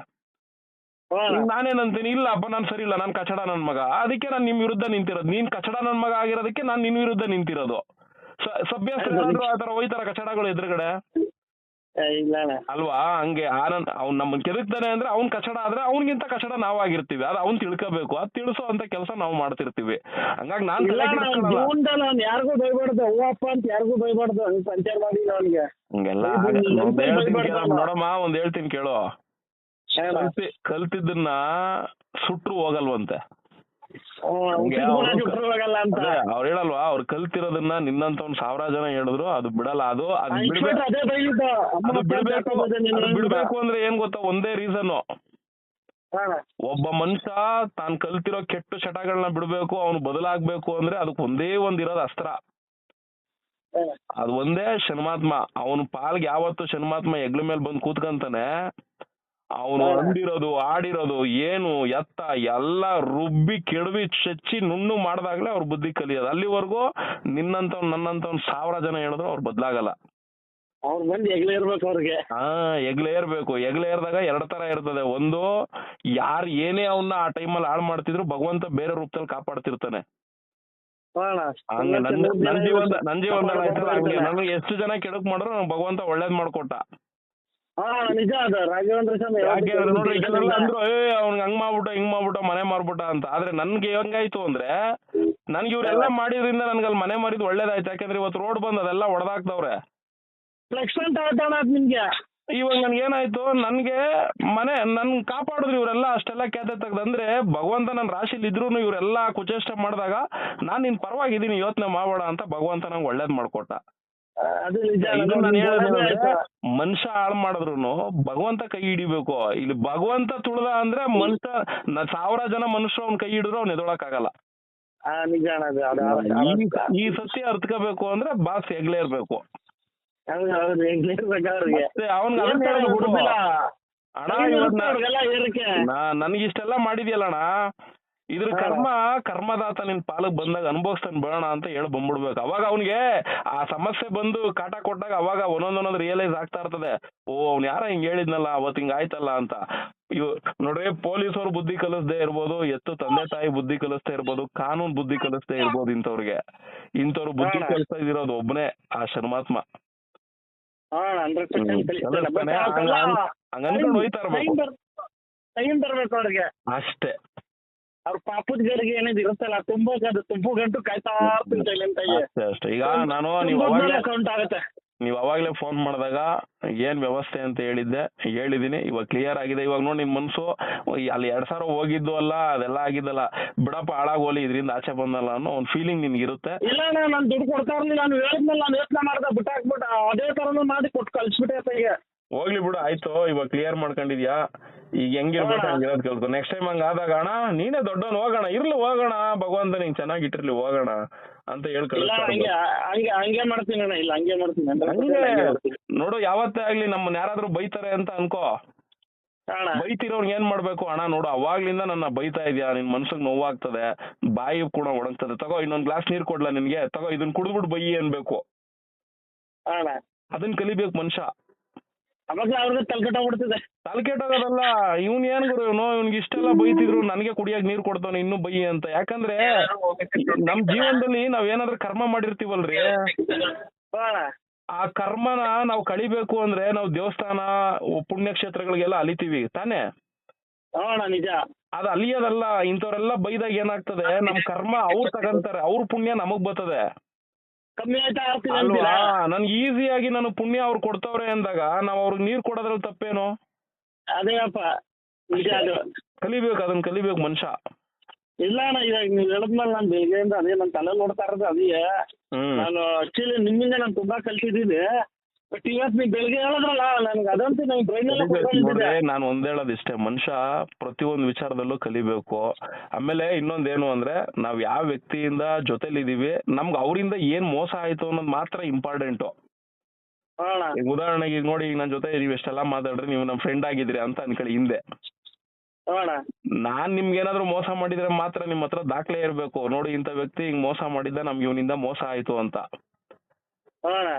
ನಾನೇನ್. ಈಗ ನಾನೇನಂತೀನಿ ಇಲ್ಲ ಅಪ್ಪ ನಾನ್ ಸರಿ ಇಲ್ಲ ನಾನ್ ಕಚಡ ನನ್ ಮಗ. ಅದಕ್ಕೆ ನಾನ್ ನಿಮ್ ವಿರುದ್ಧ ನಿಂತಿರೋದು. ನೀನ್ ಕಚಡ ನನ್ ಮಗ ಆಗಿರೋದಕ್ಕೆ ನಾನ್ ನಿನ್ ವಿರುದ್ಧ ನಿಂತಿರೋದು. ಸಭ್ಯ. ಆ ತರ ಹೋಯ್ತಾರ ಕಚಡಗಳು ಎದುರುಗಡೆ? ಏ, ಇಲ್ಲ ಅಣ್ಣ ಅಲ್ವಾ? ಹಂಗೆ ಆನಂದ್ ಅವ್ನ್ ನಮ್ಮನ್ ಕೆದಕ್ತಾನೆ ಅಂದ್ರೆ ಅವ್ನ್ ಕಚಡ ಆದ್ರೆ ಅವ್ನಿಗಿಂತ ಕಚಡ ನಾವಾಗಿರ್ತೀವಿ. ಅದ್ ಅವ್ನ್ ತಿಳ್ಕೋಬೇಕು. ಅದ್ ತಿಳಿಸೋ ಅಂತ ಕೆಲಸ ನಾವು ಮಾಡ್ತಿರ್ತೀವಿ. ಹಂಗಾಗಿ ನಾನ್ ಇಲ್ಲ ತಲೆ ಅಣ್ಣ ಅವ್ನ್ ಕೆಡ್ಸ್ಕೊಳಲ್ಲ. ಜೀವನದಲ್ಲಿ ಅವ್ನು ಯಾರಿಗೂ ಬೈಬಾರ್ದು. ಅವ್ವ ಅಪ್ಪ ಅಂತ ಯಾರಿಗೂ ಬೈಬಾರ್ದು. ಸಂಚಾರ ಮಾಡಿಲ್ಲ ಅವ್ನಿಗೆ. ಹಂಗೆಲ್ಲ ಇದು ಒಂದ್ ಹೇಳ್ತೀನಿ ಬೈಬಾರ್ದು. ನೋಡಮ್ಮ ಒಂದ್ ಹೇಳ್ತೀನಿ ಕೇಳು. ಕಲ್ತಿ ಕಲ್ತಿದ್ದನ್ನ ಸುಟ್ರು ಹೋಗಲ್ವಂತೆ. ಅವ್ರು- ಹೇಳಲ್ವಾ ಅವ್ರು ಕಲ್ತಿರೋದನ್ನ ನಿನ್ನಂತ ಒಂದ್ ಸಾವಿರ ಜನ ಹೇಳಿದ್ರು ಅದು ಬಿಡಲ್ಲ ಅದು ಅದು ಬಿಡ್ಬೇಕು. ಅದೇ ಅಂದ್ರೆ ಏನ್ ಗೊತ್ತಾ ಒಂದೇ ರೀಸನ್ ಒಬ್ಬ ಮನುಷ್ಯ ತಾನ್ ಕಲ್ತಿರೋ ಕೆಟ್ಟ ಚಟಗಳನ್ನ ಬಿಡ್ಬೇಕು ಅವನು ಬದಲಾಗ್ಬೇಕು ಅಂದ್ರೆ ಅದಕ್ಕೆ ಒಂದೇ ಒಂದ್ ಇರೋದು ಅಸ್ತ್ರ. ಅದು ಒಂದೇ ಶನ್ಮಾತ್ಮ ಅವನ ಪಾಲ್ಗೆ ಯಾವತ್ತು ಶನ್ಮಾತ್ಮ ಹೆಗ್ಲ ಮೇಲೆ ಬಂದು ಕೂತ್ಕಂತಾನೆ ಅವನು ಹಾ. ಅಂದಿರೋದು ಆಡಿರೋದು ಏನು ಎತ್ತ ಎಲ್ಲ ರುಬ್ಬಿ ಕೆಡವಿ ಚಚ್ಚಿ ನುಣ್ಣು ಮಾಡ್ದಾಗ್ಲೇ ಅವ್ರ ಬುದ್ಧಿ ಕಲಿಯೋದು. ಅಲ್ಲಿವರೆಗೂ ನಿನ್ನಂತವ್ ನನ್ನಂತವ್ ಸಾವಿರ ಜನ ಹೇಳಿದ್ರು ಅವ್ರು ಬದ್ಲಾಗಲ್ಲ. ಅವ್ರು ಬಂದು ಅವ್ರಿಗೆ. ಹಾ ಎಗ್ಲೆ ಏರ್ಬೇಕು ಎಗ್ಲೆ ಏರ್ದಾಗ ಎರಡ್ ತರ ಇರ್ತದೆ. ಒಂದು ಯಾರು ಏನೇ ಅವನ್ನ ಆ ಟೈಮಲ್ಲಿ ಹಾಳು ಮಾಡ್ತಿದ್ರು ಭಗವಂತ ಬೇರೆ ರೂಪದಲ್ಲಿ ಕಾಪಾಡ್ತಿರ್ತಾನೆ. ನನ್ ಜೀವನ ನನ್ ಜೀವನದಲ್ಲಿ ಆಯ್ತಲ್ಲ ನನಗೆ ಎಷ್ಟು ಜನ ಕೆಡಕ್ ಮಾಡಿದ್ರು ಭಗವಂತ ಒಳ್ಳೇದ್ ಮಾಡ್ಕೊಟ್ಟ. ಹಾ ನಿಜ ಅದು. ರಾಘವೇಂದ್ರ ಸ್ವಾಮಿ ಯಾಕೆ ನೋಡ್ರಿ ಯಾವತ್ತೂ ಕೆಲವೆಲ್ಲ ಅಂದ್ರು ಏ ಅವ್ನಿಗೆ ಹಂಗ್ ಮಾಡ್ಬಿಟ್ಟ ಹಿಂಗ್ ಮಾಡ್ಬಿಟ್ಟ ಮನೆ ಮಾರ್ಬಿಟ್ಟ ಅಂತ. ಆದ್ರೆ ನನ್ಗೆ ಹೆಂಗಾಯ್ತು ಅಂದ್ರೆ ನನ್ಗೆ ಇವ್ರೆಲ್ಲ ಮಾಡಿದ್ರಿಂದ ನನ್ಗೆ ಅಲ್ಲಿ ಮನೆ ಮಾರಿದ್ ಒಳ್ಳೇದಾಯ್ತು. ಯಾಕಂದ್ರೆ ಇವತ್ತು ರೋಡ್ ಬಂದ್ ಅದೆಲ್ಲ ಹೊಡೆದಾಕ್ತವ್ರೆ ಅದ್ ನಿಮ್ಗೆ? ಇವಾಗ ನನ್ಗೆ ಏನಾಯ್ತು ನನ್ಗೆ ಮನೆ ನನ್ ಕಾಪಾಡಿದ್ರು ಇವರೆಲ್ಲ ಅಷ್ಟೆಲ್ಲ ಖ್ಯಾತೆ ತೆಗ್ದಂದ್ರೆ ಭಗವಂತ ನನ್ನ ರಾಶಿಲಿ ಇದ್ರು ಇವರೆಲ್ಲ ಕುಚೇಷ್ಟ ಮಾಡಿದಾಗ ನಾನ್ ನಿನ್ ಪರವಾಗಿದ್ದೀನಿ ಯೋಚನೆ ಮಾಡಬೇಡ ಅಂತ ಭಗವಂತ ನಂಗೆ ಒಳ್ಳೇದ್ ಮಾಡ್ಕೊಟ್ಟ. ಅದು ನಿಜ. ನಾನು. ಮನುಷ್ಯ ಹಾಳು ಮಾಡಿದ್ರು ಭಗವಂತ ಕೈ ಹಿಡಿಬೇಕು. ಇಲ್ಲಿ ಭಗವಂತ ತುಳ್ದ ಅಂದ್ರೆ ಮನುಷ್ಯ ಸಾವಿರ ಜನ ಮನುಷ್ಯರು ಅವ್ನ ಕೈ ಹಿಡಿದ್ರು ಅವ್ನ ಎದೊಳಕ್ಕಾಗಲ್ಲ. ಆ, ನಿಜ ಅದು ಅದು- ಅದು- ಈ ಸತ್ಯ ಅರ್ಥಕೋಬೇಕು ಅಂದ್ರೆ ಬಾಸ್ ಹೆಗ್ಲೇ ಇರ್ಬೇಕು. ಬಿಡು. ಬಿಡುದಿಲ್ಲ. ಅಣ್ಣ ಇದ್ರ ಕರ್ಮ ಕರ್ಮದಾತ ನಿನ್ ಪಾಲಕ್ ಬಂದಾಗ ಅನುಭವಿಸ್ತಾನೆ ಬೇಡ ಅಂತ ಹೇಳಿ ಬಂದ್ಬಿಡ್ಬೇಕು ಅವಾಗ ಅವನಿಗೆ ಆ ಸಮಸ್ಯೆ ಬಂದು ಕಾಟ ಕೊಟ್ಟಾಗ ಅವಾಗ ಒಂದೊಂದೊಂದೊಂದು ರಿಯಲೈಸ್ ಆಗ್ತಾ ಇರ್ತದೆ ಓ ಅವ್ನ್ ಯಾರ ಹಿಂಗ್ ಹೇಳಿದ್ನಲ್ಲ ಅವತ್ ಹಿಂಗ್ ಆಯ್ತಲ್ಲ ಅಂತ ಇವ್ ನೋಡ್ರಿ ಪೊಲೀಸರು ಬುದ್ಧಿ ಕಲಿಸ್ದೇ ಇರ್ಬೋದು ಎತ್ತು ತಂದೆ ತಾಯಿ ಬುದ್ಧಿ ಕಲಿಸ್ತಾ ಇರ್ಬೋದು ಕಾನೂನು ಬುದ್ಧಿ ಕಲಿಸ್ತಾ ಇರ್ಬೋದು ಇಂಥವ್ರಿಗೆ ಇಂಥವ್ರು ಬುದ್ಧಿ ಕಲಿಸ್ತಾ ಇದಿರೋದು ಒಬ್ಬನೇ ಆ ಶರ್ಮಾತ್ಮ ಹಾ ಹಂಡ್ರೆಡ್ ಹ್ಮ್. ಕಲಿಸ್ತಾನೆ, ಹಂಗ ಅನ್- ಹಂಗ್ ಅನ್ಕೊಂಡ್ ಹೋಯ್ತಾ ಇರ್ಬೇಕು ಅಷ್ಟೇ ಅವ್ರ ಪಾಪದ ಗರಿಗೆ ಏನೇ ಇರುತ್ತಲ್ಲ ತುಂಬಾ ಅದು ತುಂಬು ಗಂಟು ಕಾಯ್ತಾ ಇರ್ತೈತೆ silent ಅಷ್ಟೇ ಅಷ್ಟೇ. ಈಗ ನಾನು ನೀವು ಅವಾಗ್ಲೇ count ಆಗುತ್ತೆ. ನೀವ್ ಅವಾಗ್ಲೇ ಫೋನ್ ಮಾಡಿದಾಗ ಏನ್ ವ್ಯವಸ್ಥೆ ಅಂತ ಹೇಳಿದ್ದೆ ಹೇಳಿದೀನಿ. ಇವಾಗ ಕ್ಲಿಯರ್ ಆಗಿದೆ. ಇವಾಗ ನೋಡಿ ನಿನ್ ಮನ್ಸು ಅಲ್ಲಿ ಎರಡ್ ಸಾವಿರ ಹೋಗಿದ್ದು ಅಲ್ಲ ಅದೆಲ್ಲ ಆಗಿದ್ದಲ್ಲ. ಬಿಡಪ್ಪ ಹಾಳಾಗೋಲಿ ಇದ್ರಿಂದ ಆಚೆ ಬಂದಲ್ಲ ಅನ್ನೋ ಒಂದ್ ಫೀಲಿಂಗ್ ನಿನ್ಗೆ ಇರುತ್ತೆ ಇಲ್ಲ ನಾನು ದುಡ್ಡು ಕೊಡ್ತಾ ಇರ್ಲಿಲ್ಲ. ನಾನು ಹೇಳಿದ್ಮೇಲೆ ನಾನು ಯೋಚನೆ ಮಾಡ್ದೆ ಬಿಟ್ಟಾಕ್ಬಿಟ್ಟು. ಅದೇ ತರನು ಮಾಡಿ ಕೊಟ್ಟು ಕಳ್ಸ್ಬಿಟ್ಟೆ ಹೋಗ್ಲಿ ಬಿಡು ಆಯ್ತು ಇವಾಗ ಕ್ಲಿಯರ್ ಮಾಡ್ಕೊಂಡಿದ್ಯಾ? ಈಗ ಹೆಂಗಿರ್ಬೇಕು. ಹಂಗಿರೋದ್ ಕೇಳ್ಕೊ. ನೆಕ್ಸ್ಟ್ ಟೈಮ್ ಹಂಗಾದಾಗ ಅಣ್ಣ ನೀನೇ ದೊಡ್ಡವನ್ ಹೋಗೋಣ ಇರ್ಲಿ ಹೋಗೋಣ ಭಗವಂತ ನೀನ್ ಚೆನ್ನಾಗಿ ಇಟ್ಟಿರ್ಲಿ ಹೋಗೋಣ ಅಂತ ಹೇಳಿ ಇಲ್ಲ ಹಂಗೆ ಹಂಗೆ ಹಂಗೆ ಮಾಡ್ತೀನಿ ಅಣ್ಣ ಇಲ್ಲ ಹಂಗೆ ಮಾಡ್ತೀನಿ 100% ಹಂಗೆ ಹಂಗೆ ಮಾಡ್ತೀನಿ. ನೋಡು ಯಾವತ್ತೇ ಆಗ್ಲಿ ನಮ್ಮನ್ನ ಯಾರಾದ್ರೂ ಬೈತಾರೆ ಅಂತ ಅನ್ಕೋ. ಅಣ್ಣ. ಬೈತಿರೋರ್ಗ್ ಏನ್ ಮಾಡ್ಬೇಕು? ಅಣ್ಣ ನೋಡು ಅವಾಗ್ಲಿಂದ ನನ್ನ ಬೈತಾ ಇದ್ಯಾ? ನಿನ್ ಮನ್ಸಿಗೆ ನೋವಾಗ್ತದೆ ಬಾಯಿ ಕೂಡ ಒಣಗ್ತದೆ. ತಗೋ ಇನ್ನೊಂದ್ ಗ್ಲಾಸ್ ನೀರ್ ಕೊಡ್ಲಾ ನಿನ್ಗೆ? ತಗೋ ಇದನ್ ಕುಡಿದ್ಬಿಟ್ಟು ಬೈಯಿ ಅನ್ಬೇಕು. ಅದನ್ ಕಲಿಬೇಕು ಮನುಷ್ಯ. ಅವಾಗ ಅವ್ರಿಗೆ ತಲೆಕೆಟ್ಟೋಗ್ಬಿಡ್ತಿದೆ ತಲೆಕೆಟ್ಟೋಗೋದಲ್ಲ ಇವ್ನ್ ಏನ್ ಗುರು? ಇವನು ಇವ್ನಿಗೆ ಇಷ್ಟೆಲ್ಲ ಬೈತಿದ್ರು ನನಗೆ ಕುಡಿಯಕ್ ನೀರ್ ಕೊಡ್ತಾನೆ ಇನ್ನು ಬೈ ಅಂತ. ಯಾಕಂದ್ರೆ ನಮ್ ಜೀವನದಲ್ಲಿ ನಾವ್ ಏನಾದ್ರೂ ಕರ್ಮ ಮಾಡಿರ್ತೀವಲ್ರಿ? ಆ ಕರ್ಮನ ನಾವು ಕಳಿಬೇಕು ಅಂದ್ರೆ ನಾವು ದೇವಸ್ಥಾನ ಪುಣ್ಯಕ್ಷೇತ್ರಗಳಿಗೆಲ್ಲ ಅಲಿತೀವಿ ತಾನೇ? ನಿಜ. ಅದು ಅಲಿಯೋದಲ್ಲ ಇಂಥವ್ರೆಲ್ಲ ಬೈದಾಗ ಏನಾಗ್ತದೆ ನಮ್ ಕರ್ಮ ಅವ್ರು ತಗಂತಾರೆ ಅವ್ರ ಪುಣ್ಯ ನಮಗ್ ಬರ್ತದೆ. ಕಮ್ಮಿ ಆಯ್ತಾ ಆಗ್ತೀನಿ ಅಲ್ವಾ? ಅಂತೀರಾ? ನನ್ಗೆ ಈಸಿಯಾಗಿ ನಾನು ಪುಣ್ಯ ಅವ್ರು ಕೊಡ್ತವ್ರೆ ಅಂದಾಗ ನಾವು ಅವ್ರಿಗೆ ನೀರ್ ಕೊಡೋದ್ರಲ್ಲಿ ತಪ್ಪೇನು? ಅದೇ ಅಪ್ಪ ನಿಜ ಅದು. ಕಲಿಬೇಕು ಅದನ್ನ ಕಲಿಬೇಕು ಮನುಷ್ಯ. ಇಲ್ಲ ಅಣ್ಣ ಇವಾಗ ನೀವು ಹೇಳದ್ಮೇಲೆ ನಾನು ಬೆಳಿಗ್ಗೆಯಿಂದ ಅದೇ ನನ್ನ ತಲೆ ನೋಡ್ತಾ ಇರೋದು ಅದೇ ಹ್ಮ್. ನಾನು ಆಕ್ಚುಲಿ ನಿಮ್ಮಿಂದ ನಾನು ತುಂಬಾ ಕಲ್ತಿದ್ದೀನಿ. ಬಟ್ ಇವತ್ತು ನೀವು ಬೆಳಿಗ್ಗೆ ಹೇಳಿದ್ರಲ್ಲ ನನಗೆ ಅದಂತೂ ನಂಗೆ ಬ್ರೈನ್ ಎಲ್ಲ ನೋಡ್ರಿ ನಾನು ಒಂದ್ ಹೇಳೋದ್ ಇಷ್ಟೇ ಮನುಷ್ಯ ಪ್ರತಿಯೊಂದು ವಿಚಾರದಲ್ಲೂ ಕಲಿಬೇಕು. ಆಮೇಲೆ ಇನ್ನೊಂದೇನು ಅಂದ್ರೆ ನಾವ್ ಯಾವ ವ್ಯಕ್ತಿಯಿಂದ ಜೊತೆಲಿದೀವಿ ನಮ್ಗೆ ಅವರಿಂದ ಏನ್ ಮೋಸ ಆಯ್ತು ಅನ್ನೋದು ಮಾತ್ರ ಇಂಪಾರ್ಟೆಂಟ್ ಈಗ ಉದಾಹರಣೆಗೆ ಈಗ ನೋಡಿ ಈಗ ನನ್ನ ಜೊತೆ ನೀವು ಎಷ್ಟೆಲ್ಲ ಮಾತಾಡ್ರಿ ನೀವು ನಮ್ಮ ಫ್ರೆಂಡ್ ಆಗಿದ್ರಿ ಅಂತ ಅನ್ಕೊಳ್ಳಿ ಹಿಂದೆ. ನಾನ್ ನಿಮ್ಗೆ ಏನಾದ್ರು ಮೋಸ ಮಾಡಿದ್ರೆ ಮಾತ್ರ ನಿಮ್ ಹತ್ರ ದಾಖಲೆ ಇರ್ಬೇಕು. ನೋಡಿ ಇಂಥ ವ್ಯಕ್ತಿ ಹಿಂಗ್ ಮೋಸ ಮಾಡಿದ್ದ ನಮ್ಗೆ ಇವನಿಂದ ಮೋಸ ಆಯ್ತು ಅಂತ.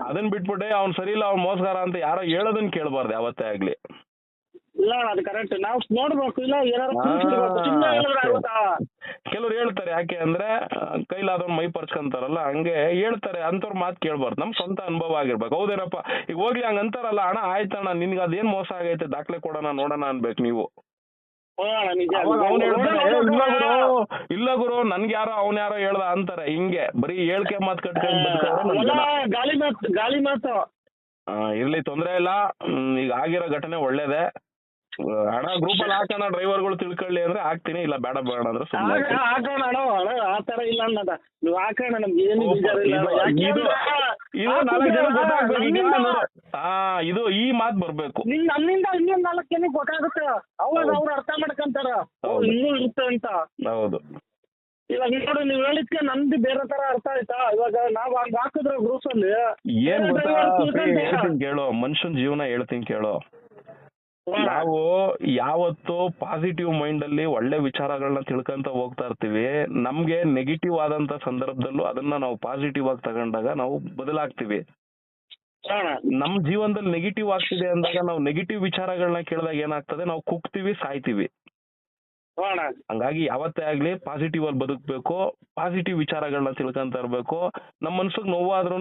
ಅದನ್ನ ಬಿಟ್ಬಿಟ್ಟೆ ಅವ್ನ್ ಸರಿ ಇಲ್ಲ ಅವ್ನ್ ಮೋಸಗಾರ ಅಂತ ಯಾರೋ ಹೇಳೋದನ್ನ ಕೇಳಬಾರ್ದು ಯಾವತ್ತೇ ಆಗ್ಲಿ. ಇಲ್ಲ ಅದು ಕರೆಕ್ಟ್ ನಾವು ನೋಡ್ಬೇಕು ಇಲ್ಲ ಕೆಲವ್ರು ಹೇಳ್ತಾರೆ ಯಾಕೆ ಅಂದ್ರೆ ಕೈಲಾದವ್ನ್ ಮೈ ಪರ್ಚ್ಕೊಂತಾರಲ್ಲ ಹಂಗೆ ಹೇಳ್ತಾರೆ ಅಂತವ್ರ ಮಾತು ಕೇಳ್ಬಾರ್ದು. ನಮ್ ಸ್ವಂತ ಅನುಭವ ಆಗಿರ್ಬೇಕು. ಹೌದೇನಪ್ಪ? ಈಗ ಹೋಗ್ಲಿ ಹಂಗ ಅಂತಾರಲ್ಲ ಅಣ್ಣ ಆಯ್ತಣ್ಣ ನಿನ್ಗೆ ಅದೇನ್ ಮೋಸ ಆಗೈತೆ ದಾಖಲೆ ಕೊಡೋಣ ನೋಡೋಣ ಅನ್ಬೇಕು ನೀವು. ಇಲ್ಲ ಗುರು ನನ್ಗ ಯಾರೋ ಅವ್ನ ಯಾರೋ ಹೇಳ್ದ ಅಂತಾರೆ ಹಿಂಗೆ. ಬರೀ ಹೇಳ್ಕೆ ಮಾತು ಕಟ್ಕೊಂಡು. ಗಾಳಿ ಮಾತು ಗಾಳಿ ಮಾತು. ಇರ್ಲಿ ತೊಂದ್ರೆ ಇಲ್ಲ. ಈಗ ಆಗಿರೋ ಘಟನೆ ಒಳ್ಳೇದೇ. ಹಣ ಗ್ರೂಪ್ ಅಲ್ಲಿ ಹಾಕೋಣ ಡ್ರೈವರ್ಗಳು ತಿಳ್ಕೊಳ್ಳಿ ಅಂದ್ರೆ ಹಾಕ್ತೀನಿ ಇಲ್ಲ ಬೇಡ ಬೇಡ ಅಂದ್ರೆ ಸುಮ್ಮನೆ ಹಾಕೋಣ ಆ ತರ ಇಲ್ಲ ಅನ್ನದ. ನೀವು ಹಾಕೋಣ ನಮ್ಗೆ ಏನು ಬೇಜಾರಿಲ್ಲ. ನಾಲ್ಕು ಜನ ಗೊತ್ತಾಗ್ಬೇಕು ಈಗ ಆ ಇದು ಈ ಮಾತ್ ಬರ್ಬೇಕು. ನಿನ್ ನಮ್ಮಿಂದ ಇನ್ನೊಂದ್ ನಾಲ್ಕು ಜನಕ್ಕೆ ಗೊತ್ತಾಗುತ್ತೆ. ಅವಾಗ. ಅವ್ರು ಅರ್ಥ ಮಾಡ್ಕೊಂತಾರ. ಓ. ಇನ್ನೂ ಇರುತ್ತೆ ಅಂತ. ಹೌದು. ಇವಾಗ ನೋಡಿ ನೀವ್ ಹೇಳಿದ್ಕೆ ನಮ್ದು ಬೇರೆ ತರ ಅರ್ಥ ಆಯ್ತಾ? ಇವಾಗ ನಾವ್ ಹಂಗ ಹಾಕಿದ್ರೆ ಗ್ರೂಪ್ ಅಲ್ಲಿ ಏನ್ ಬೇರೆ ಗೊತ್ತಾ driver ಹೇಳ್ತೀನಿ ಕೇಳು. ಮನುಷ್ಯನ್ ಜೀವನ ಹೇಳ್ತೀನಿ ಕೇಳು. ಹಾ. ನಾವು ಯಾವತ್ತು ಪಾಸಿಟಿವ್ ಮೈಂಡ್ ಅಲ್ಲಿ ಒಳ್ಳೆ ವಿಚಾರಗಳನ್ನ ತಿಳ್ಕೊಂತ ಹೋಗ್ತಾ ಇರ್ತೀವಿ. ನಮ್ಗೆ ನೆಗೆಟಿವ್ ಆದಂತ ಸಂದರ್ಭದಲ್ಲೂ ಅದನ್ನ ನಾವು ಪಾಸಿಟಿವ್ ಆಗಿ ತಗೊಂಡಾಗ ನಾವು ಬದಲಾಗ್ತೀವಿ. ನಮ್ ಜೀವನದಲ್ಲಿ ನೆಗೆಟಿವ್ ಆಗ್ತಿದೆ ಅಂದಾಗ ನಾವು ನೆಗೆಟಿವ್ ವಿಚಾರಗಳನ್ನ ಕೇಳಿದಾಗ ಏನಾಗ್ತದೆ? ನಾವು ಕುಗ್ತೀವಿ ಸಾಯ್ತೀವಿ. ಹಂಗಾಗಿ ಯಾವತ್ತೇ ಆಗ್ಲಿ ಪಾಸಿಟಿವ್ ಅಲ್ಲಿ ಬದುಕ್ಬೇಕು ಪಾಸಿಟಿವ್ ವಿಚಾರಗಳನ್ನ ತಿಳ್ಕೊಂತ ಇರ್ಬೇಕು. ನಮ್ಮ ಮನ್ಸಿಗೆ ನೋವಾದ್ರೂ